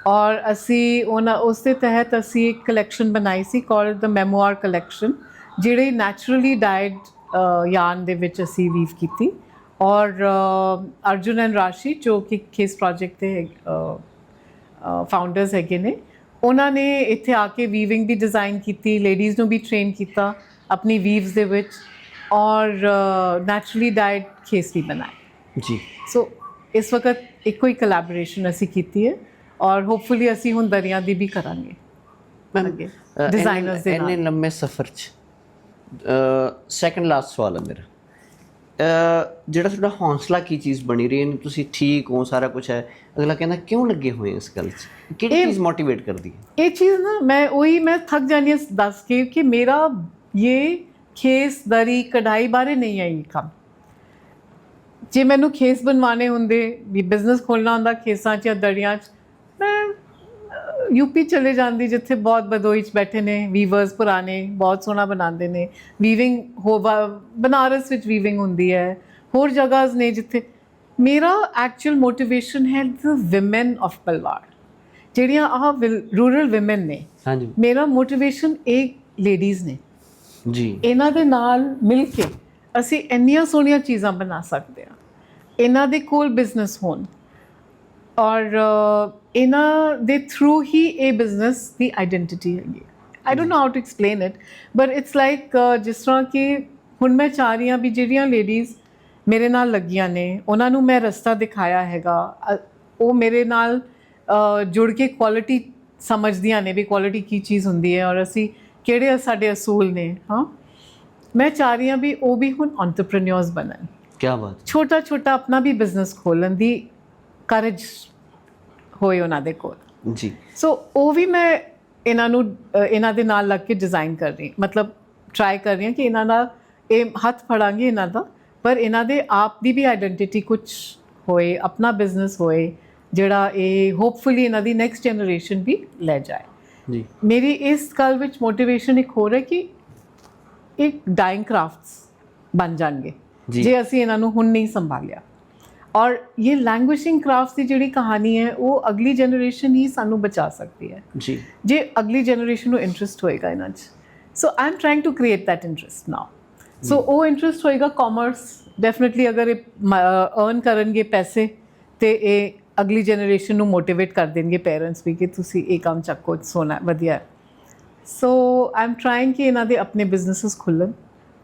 [SPEAKER 2] ਔਰ ਅਸੀਂ ਉਹਨਾਂ ਉਸ ਦੇ ਤਹਿਤ ਅਸੀਂ ਇੱਕ ਕਲੈਕਸ਼ਨ ਬਣਾਈ ਸੀ ਕਾਲਡ ਦ ਮੈਮੋਆਰ ਕਲੈਕਸ਼ਨ ਜਿਹੜੇ ਨੈਚੁਰਲੀ ਡਾਈਡ ਯਾਨ ਦੇ ਵਿੱਚ ਅਸੀਂ ਵੀਵ ਕੀਤੀ। ਔਰ ਅਰਜੁਨ ਐਂਡ ਰਾਸ਼ੀ ਜੋ ਕਿ ਖੇਸ ਪ੍ਰੋਜੈਕਟ ਦੇ ਫਾਊਂਡਰਸ ਹੈਗੇ ਨੇ ਉਹਨਾਂ ਨੇ ਇੱਥੇ ਆ ਕੇ ਵੀਵਿੰਗ ਵੀ ਡਿਜ਼ਾਈਨ ਕੀਤੀ ਲੇਡੀਜ਼ ਨੂੰ ਵੀ ਟ੍ਰੇਨ ਕੀਤਾ ਆਪਣੀ ਵੀਵਸ ਦੇ ਵਿੱਚ। ਔਰ ਨੈਚੁਰਲੀ ਡਾਈਡ ਖੇਸ ਵੀ ਬਣਾਏ।
[SPEAKER 1] ਜੀ।
[SPEAKER 2] ਸੋ ਇਸ ਵਕਤ ਇੱਕੋ ਹੀ ਕੋਲੈਬੋਰੇਸ਼ਨ ਅਸੀਂ ਕੀਤੀ ਹੈ। ਔਰ ਹੋਪਫੁਲੀ ਅਸੀਂ ਹੁਣ ਦਰਿਆ ਦੀ ਵੀ ਕਰਾਂਗੇ।
[SPEAKER 1] ਮੈਮ
[SPEAKER 2] ਅੱਗੇ designers ਦੇ
[SPEAKER 1] ਇੰਨੇ
[SPEAKER 2] ਨਾਲ।
[SPEAKER 1] ਲੰਮੇ ਸਫ਼ਰ 'ਚ ਸੈਕੰਡ ਲਾਸਟ ਸਵਾਲ ਹੈ ਮੇਰਾ। ਜਿਹੜਾ ਤੁਹਾਡਾ ਹੌਸਲਾ ਕੀ ਚੀਜ਼ ਬਣੀ ਰਹੀ ਹੈ ਤੁਸੀਂ ਠੀਕ ਹੋ ਸਾਰਾ ਕੁਝ ਹੈ ਅਗਲਾ ਕਹਿੰਦਾ ਕਿਉਂ ਲੱਗੇ ਹੋਏ ਇਸ ਗੱਲ 'ਚ? ਕਿਹੜੀ ਚੀਜ਼ ਮੋਟੀਵੇਟ ਕਰਦੀ ਹੈ?
[SPEAKER 2] ਇਹ ਚੀਜ਼ ਨਾ ਮੈਂ ਉਹੀ ਮੈਂ ਥੱਕ ਜਾਂਦੀ ਹਾਂ ਦੱਸ ਕੇ ਕਿ ਮੇਰਾ ਇਹ ਖੇਸ ਦਰੀ ਕਢਾਈ ਬਾਰੇ ਨਹੀਂ ਹੈ ਇਹ ਕੰਮ। ਜੇ ਮੈਨੂੰ ਖੇਸ ਬਣਵਾਣੇ ਹੁੰਦੇ ਵੀ ਬਿਜ਼ਨਸ ਖੋਲਣਾ ਹੁੰਦਾ ਖੇਸਾਂ 'ਚ ਜਾਂ ਦਰੀਆਂ 'ਚ ਯੂਪੀ ਚਲੇ ਜਾਂਦੀ ਜਿੱਥੇ ਬਹੁਤ ਬਦੋਈ 'ਚ ਬੈਠੇ ਨੇ ਵੀਵਰਸ ਪੁਰਾਣੇ ਬਹੁਤ ਸੋਹਣਾ ਬਣਾਉਂਦੇ ਨੇ। ਵੀਵਿੰਗ ਹੋਵਾ ਬਨਾਰਸ ਵਿੱਚ ਵੀਵਿੰਗ ਹੁੰਦੀ ਹੈ। ਹੋਰ ਜਗ੍ਹਾਸ ਨੇ ਜਿੱਥੇ ਮੇਰਾ ਐਕਚੁਅਲ ਮੋਟੀਵੇਸ਼ਨ ਹੈ ਦ ਵਿਮਨ ਆਫ ਪਲਵਾਰ ਜਿਹੜੀਆਂ ਆਹ ਰੂਰਲ ਵਿਮਨ ਨੇ।
[SPEAKER 1] ਹਾਂਜੀ।
[SPEAKER 2] ਮੇਰਾ ਮੋਟੀਵੇਸ਼ਨ ਇਹ ਲੇਡੀਜ਼ ਨੇ।
[SPEAKER 1] ਜੀ।
[SPEAKER 2] ਇਹਨਾਂ ਦੇ ਨਾਲ ਮਿਲ ਕੇ ਅਸੀਂ ਇੰਨੀਆਂ ਸੋਹਣੀਆਂ ਚੀਜ਼ਾਂ ਬਣਾ ਸਕਦੇ ਹਾਂ। ਇਹਨਾਂ ਦੇ ਕੋਲ ਬਿਜ਼ਨਸ ਹੋਣ। ਔਰ ਇਹਨਾਂ ਦੇ ਥਰੂ ਹੀ ਇਹ ਬਿਜ਼ਨਸ ਦੀ ਆਇਡੈਂਟੀਟੀ ਹੈਗੀ I don't know how to explain it but it's like ਜਿਸ ਤਰ੍ਹਾਂ ਕਿ ਹੁਣ ਮੈਂ ਚਾਹ ਰਹੀ ਹਾਂ ਵੀ ਜਿਹੜੀਆਂ ਲੇਡੀਜ਼ ਮੇਰੇ ਨਾਲ ਲੱਗੀਆਂ ਨੇ ਉਹਨਾਂ ਨੂੰ ਮੈਂ ਰਸਤਾ ਦਿਖਾਇਆ ਹੈਗਾ। ਉਹ ਮੇਰੇ ਨਾਲ ਜੁੜ ਕੇ ਕੁਆਲਿਟੀ ਸਮਝਦੀਆਂ ਨੇ ਵੀ ਕੁਆਲਿਟੀ ਕੀ ਚੀਜ਼ ਹੁੰਦੀ ਹੈ ਔਰ ਅਸੀਂ ਕਿਹੜੇ ਸਾਡੇ ਅਸੂਲ ਨੇ ਹਾਂ। ਮੈਂ ਚਾਹ ਰਹੀ ਹਾਂ ਵੀ ਉਹ ਵੀ ਹੁਣ ਐਂਟਰਪ੍ਰੀਨਿਓਰਸ ਬਣਨ।
[SPEAKER 1] ਕੀ ਬਾਤ।
[SPEAKER 2] ਛੋਟਾ ਛੋਟਾ ਆਪਣਾ ਵੀ ਬਿਜ਼ਨਸ ਖੋਲਣ ਦੀ ਕਰਜ ਹੋਏ ਉਹਨਾਂ ਦੇ ਕੋਲ।
[SPEAKER 1] ਜੀ।
[SPEAKER 2] ਸੋ ਉਹ ਵੀ ਮੈਂ ਇਹਨਾਂ ਨੂੰ ਇਹਨਾਂ ਦੇ ਨਾਲ ਲੱਗ ਕੇ ਡਿਜ਼ਾਈਨ ਕਰ ਰਹੀ ਮਤਲਬ ਟਰਾਈ ਕਰ ਰਹੀ ਹਾਂ ਕਿ ਇਹਨਾਂ ਦਾ ਇਹ ਹੱਥ ਫੜਾਂਗੇ ਇਹਨਾਂ ਦਾ ਪਰ ਇਹਨਾਂ ਦੇ ਆਪ ਦੀ ਵੀ ਆਇਡੈਂਟੀਟੀ ਕੁਝ ਹੋਏ ਆਪਣਾ ਬਿਜ਼ਨਸ ਹੋਏ ਜਿਹੜਾ ਇਹ ਹੋਪਫੁਲੀ ਇਹਨਾਂ ਦੀ ਨੈਕਸਟ ਜਨਰੇਸ਼ਨ ਵੀ ਲੈ ਜਾਏ।
[SPEAKER 1] ਜੀ।
[SPEAKER 2] ਮੇਰੀ ਇਸ ਗੱਲ ਵਿੱਚ ਮੋਟੀਵੇਸ਼ਨ ਇੱਕ ਹੋਰ ਹੈ ਕਿ ਇੱਕ ਡਾਈਂਗ ਕਰਾਫਟਸ ਬਣ ਜਾਣਗੇ।
[SPEAKER 1] ਜੇ
[SPEAKER 2] ਅਸੀਂ ਇਹਨਾਂ ਨੂੰ ਹੁਣ ਨਹੀਂ ਸੰਭਾਲਿਆ। ਔਰ ਇਹ ਲੈਂਗੁਏਜਿੰਗ ਕਰਾਫਟਸ ਦੀ ਜਿਹੜੀ ਕਹਾਣੀ ਹੈ ਉਹ ਅਗਲੀ ਜਨਰੇਸ਼ਨ ਹੀ ਸਾਨੂੰ ਬਚਾ ਸਕਦੀ ਹੈ।
[SPEAKER 1] ਜੀ।
[SPEAKER 2] ਜੇ ਅਗਲੀ ਜਨਰੇਸ਼ਨ ਨੂੰ ਇੰਟਰਸਟ ਹੋਏਗਾ ਇਹਨਾਂ 'ਚ। So I am trying to create that interest now so ਉਹ ਇੰਟਰਸਟ ਹੋਏਗਾ ਕਾਮਰਸ ਡੈਫੀਨਿਟਲੀ ਅਗਰ ਇਹ ਅਰਨ ਕਰਨਗੇ ਪੈਸੇ ਤੇ ਇਹ ਅਗਲੀ ਜਨਰੇਸ਼ਨ ਨੂੰ ਮੋਟੀਵੇਟ ਕਰ ਦੇਣਗੇ ਪੇਰੈਂਟਸ ਵੀ ਕਿ ਤੁਸੀਂ ਇਹ ਕੰਮ ਚੱਕੋ ਸੋਨਾ ਵਧੀਆ। ਸੋ ਆਈ ਐਮ ਟ੍ਰਾਈਂਗ ਕਿ ਇਹਨਾਂ ਦੇ ਆਪਣੇ ਬਿਜ਼ਨੈਸਸ ਖੁੱਲਣ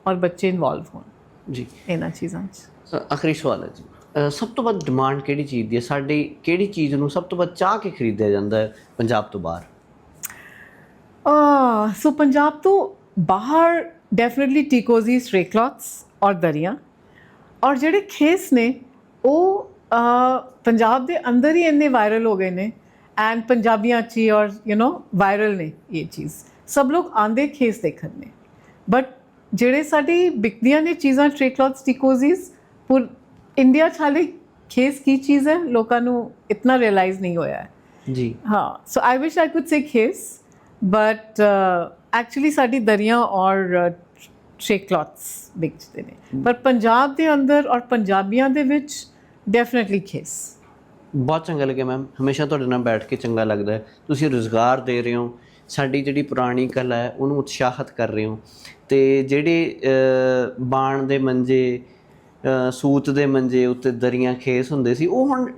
[SPEAKER 2] ਔਰ ਬੱਚੇ ਇਨਵੋਲਵ ਹੋਣ
[SPEAKER 1] ਜੀ।
[SPEAKER 2] ਇਹਨਾਂ ਚੀਜ਼ਾਂ 'ਚ।
[SPEAKER 1] ਆਖਰੀ ਸਵਾਲ ਹੈ ਜੀ। ਸਭ ਤੋਂ ਵੱਧ ਡਿਮਾਂਡ ਕਿਹੜੀ ਚੀਜ਼ ਦੀ ਹੈ? ਸਾਡੀ ਕਿਹੜੀ ਚੀਜ਼ ਨੂੰ ਸਭ ਤੋਂ ਵੱਧ ਚਾਹ ਕੇ ਖਰੀਦਿਆ ਜਾਂਦਾ ਹੈ? ਪੰਜਾਬ ਤੋਂ ਬਾਹਰ।
[SPEAKER 2] ਆ ਸੋ ਪੰਜਾਬ ਤੋਂ ਬਾਹਰ ਡੈਫੀਨਿਟਲੀ ਟਿਕੋਜ਼ੀ ਸਟ੍ਰੇ ਕਲੌਥਸ ਔਰ ਦਰੀਆਂ। ਔਰ ਜਿਹੜੇ ਖੇਸ ਨੇ, ਉਹ ਪੰਜਾਬ ਦੇ ਅੰਦਰ ਹੀ ਇੰਨੇ ਵਾਇਰਲ ਹੋ ਗਏ ਨੇ ਐਂਡ ਪੰਜਾਬੀਆਂ 'ਚ ਹੀ ਔਰ ਯੂ نو ਵਾਇਰਲ ਨੇ ਇਹ ਚੀਜ਼। ਸਭ ਲੋਕ ਆਂਦੇ ਖੇਸ ਦੇਖਣ ਨੇ। ਬਟ ਜਿਹੜੇ ਸਾਡੀ ਵਿਕਦੀਆਂ ਨੇ ਚੀਜ਼ਾਂ ਟ੍ਰੇ ਕਲੌਥਸ ਟਿਕੋਜ਼ੀਸ ਇੰਡੀਆ 'ਚ ਹਾਲੇ ਖੇਸ ਕੀ ਚੀਜ਼ ਹੈ? ਲੋਕਾਂ ਨੂੰ ਇਤਨਾ ਰਿਅਲਾਈਜ਼ ਨਹੀਂ ਹੋਇਆ ਹੈ।
[SPEAKER 1] ਜੀ।
[SPEAKER 2] ਹਾਂ so I wish I could say ਖੇਸ but actually ਸਾਡੀ ਦਰੀਆਂ ਔਰ ਟ੍ਰੇ ਕਲੌਥਸ ਵਿਕਦੇ ਨੇ। ਪਰ ਪੰਜਾਬ ਦੇ ਅੰਦਰ ਔਰ ਪੰਜਾਬੀਆਂ ਦੇ ਵਿੱਚ ਡੈਫੀਨਿਟਲੀ ਖੇਸ।
[SPEAKER 1] ਬਹੁਤ ਚੰਗਾ ਲੱਗਿਆ ਮੈਮ ਹਮੇਸ਼ਾ ਤੁਹਾਡੇ ਨਾਲ ਬੈਠ ਕੇ ਚੰਗਾ ਲੱਗਦਾ ਹੈ। ਤੁਸੀਂ ਰੋਜ਼ਗਾਰ ਦੇ ਰਹੇ ਹੋ। ਸਾਡੀ ਜਿਹੜੀ ਪੁਰਾਣੀ ਕਲਾ ਹੈ ਉਹਨੂੰ ਉਤਸ਼ਾਹਿਤ ਕਰ ਰਹੇ ਹੋ। ਤੇ ਜਿਹੜੇ ਬਾਣ ਦੇ ਮੰਜੇ ਸੂਤ ਦੇ ਮੰਜੇ ਉੱਤੇ ਦਰੀਆਂ ਖੇਸ ਹੁੰਦੇ ਸੀ। ਉਹ ਹੁਣ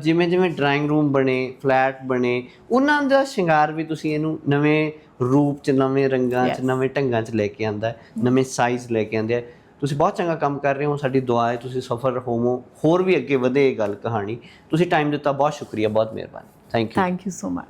[SPEAKER 1] ਜਿਵੇਂ ਜਿਵੇਂ ਡਰਾਇੰਗ ਰੂਮ ਬਣੇ ਫਲੈਟ ਬਣੇ ਉਹਨਾਂ ਦਾ ਸ਼ਿੰਗਾਰ ਵੀ ਤੁਸੀਂ ਇਹਨੂੰ ਨਵੇਂ ਰੂਪ ਚ ਨਵੇਂ ਰੰਗਾਂ ਚ. ਨਵੇਂ ਢੰਗਾਂ ਚ ਲੈ ਕੇ ਆਂਦਾ ਨਵੇਂ ਸਾਈਜ਼ ਲੈ ਕੇ ਆਂਦੇ ਤੁਸੀਂ ਬਹੁਤ ਚੰਗਾ ਕੰਮ ਕਰ ਰਹੇ ਹੋ ਸਾਡੀ ਦੁਆ ਹੈ ਤੁਸੀਂ ਸਫਲ ਹੋਵੋ। ਹੋਰ ਵੀ ਅੱਗੇ ਵਧੇ ਇਹ ਗੱਲ ਕਹਾਣੀ। ਤੁਸੀਂ ਟਾਈਮ ਦਿੱਤਾ ਬਹੁਤ ਸ਼ੁਕਰੀਆ ਬਹੁਤ ਮਿਹਰਬਾਨੀ। Thank you
[SPEAKER 2] thank you so much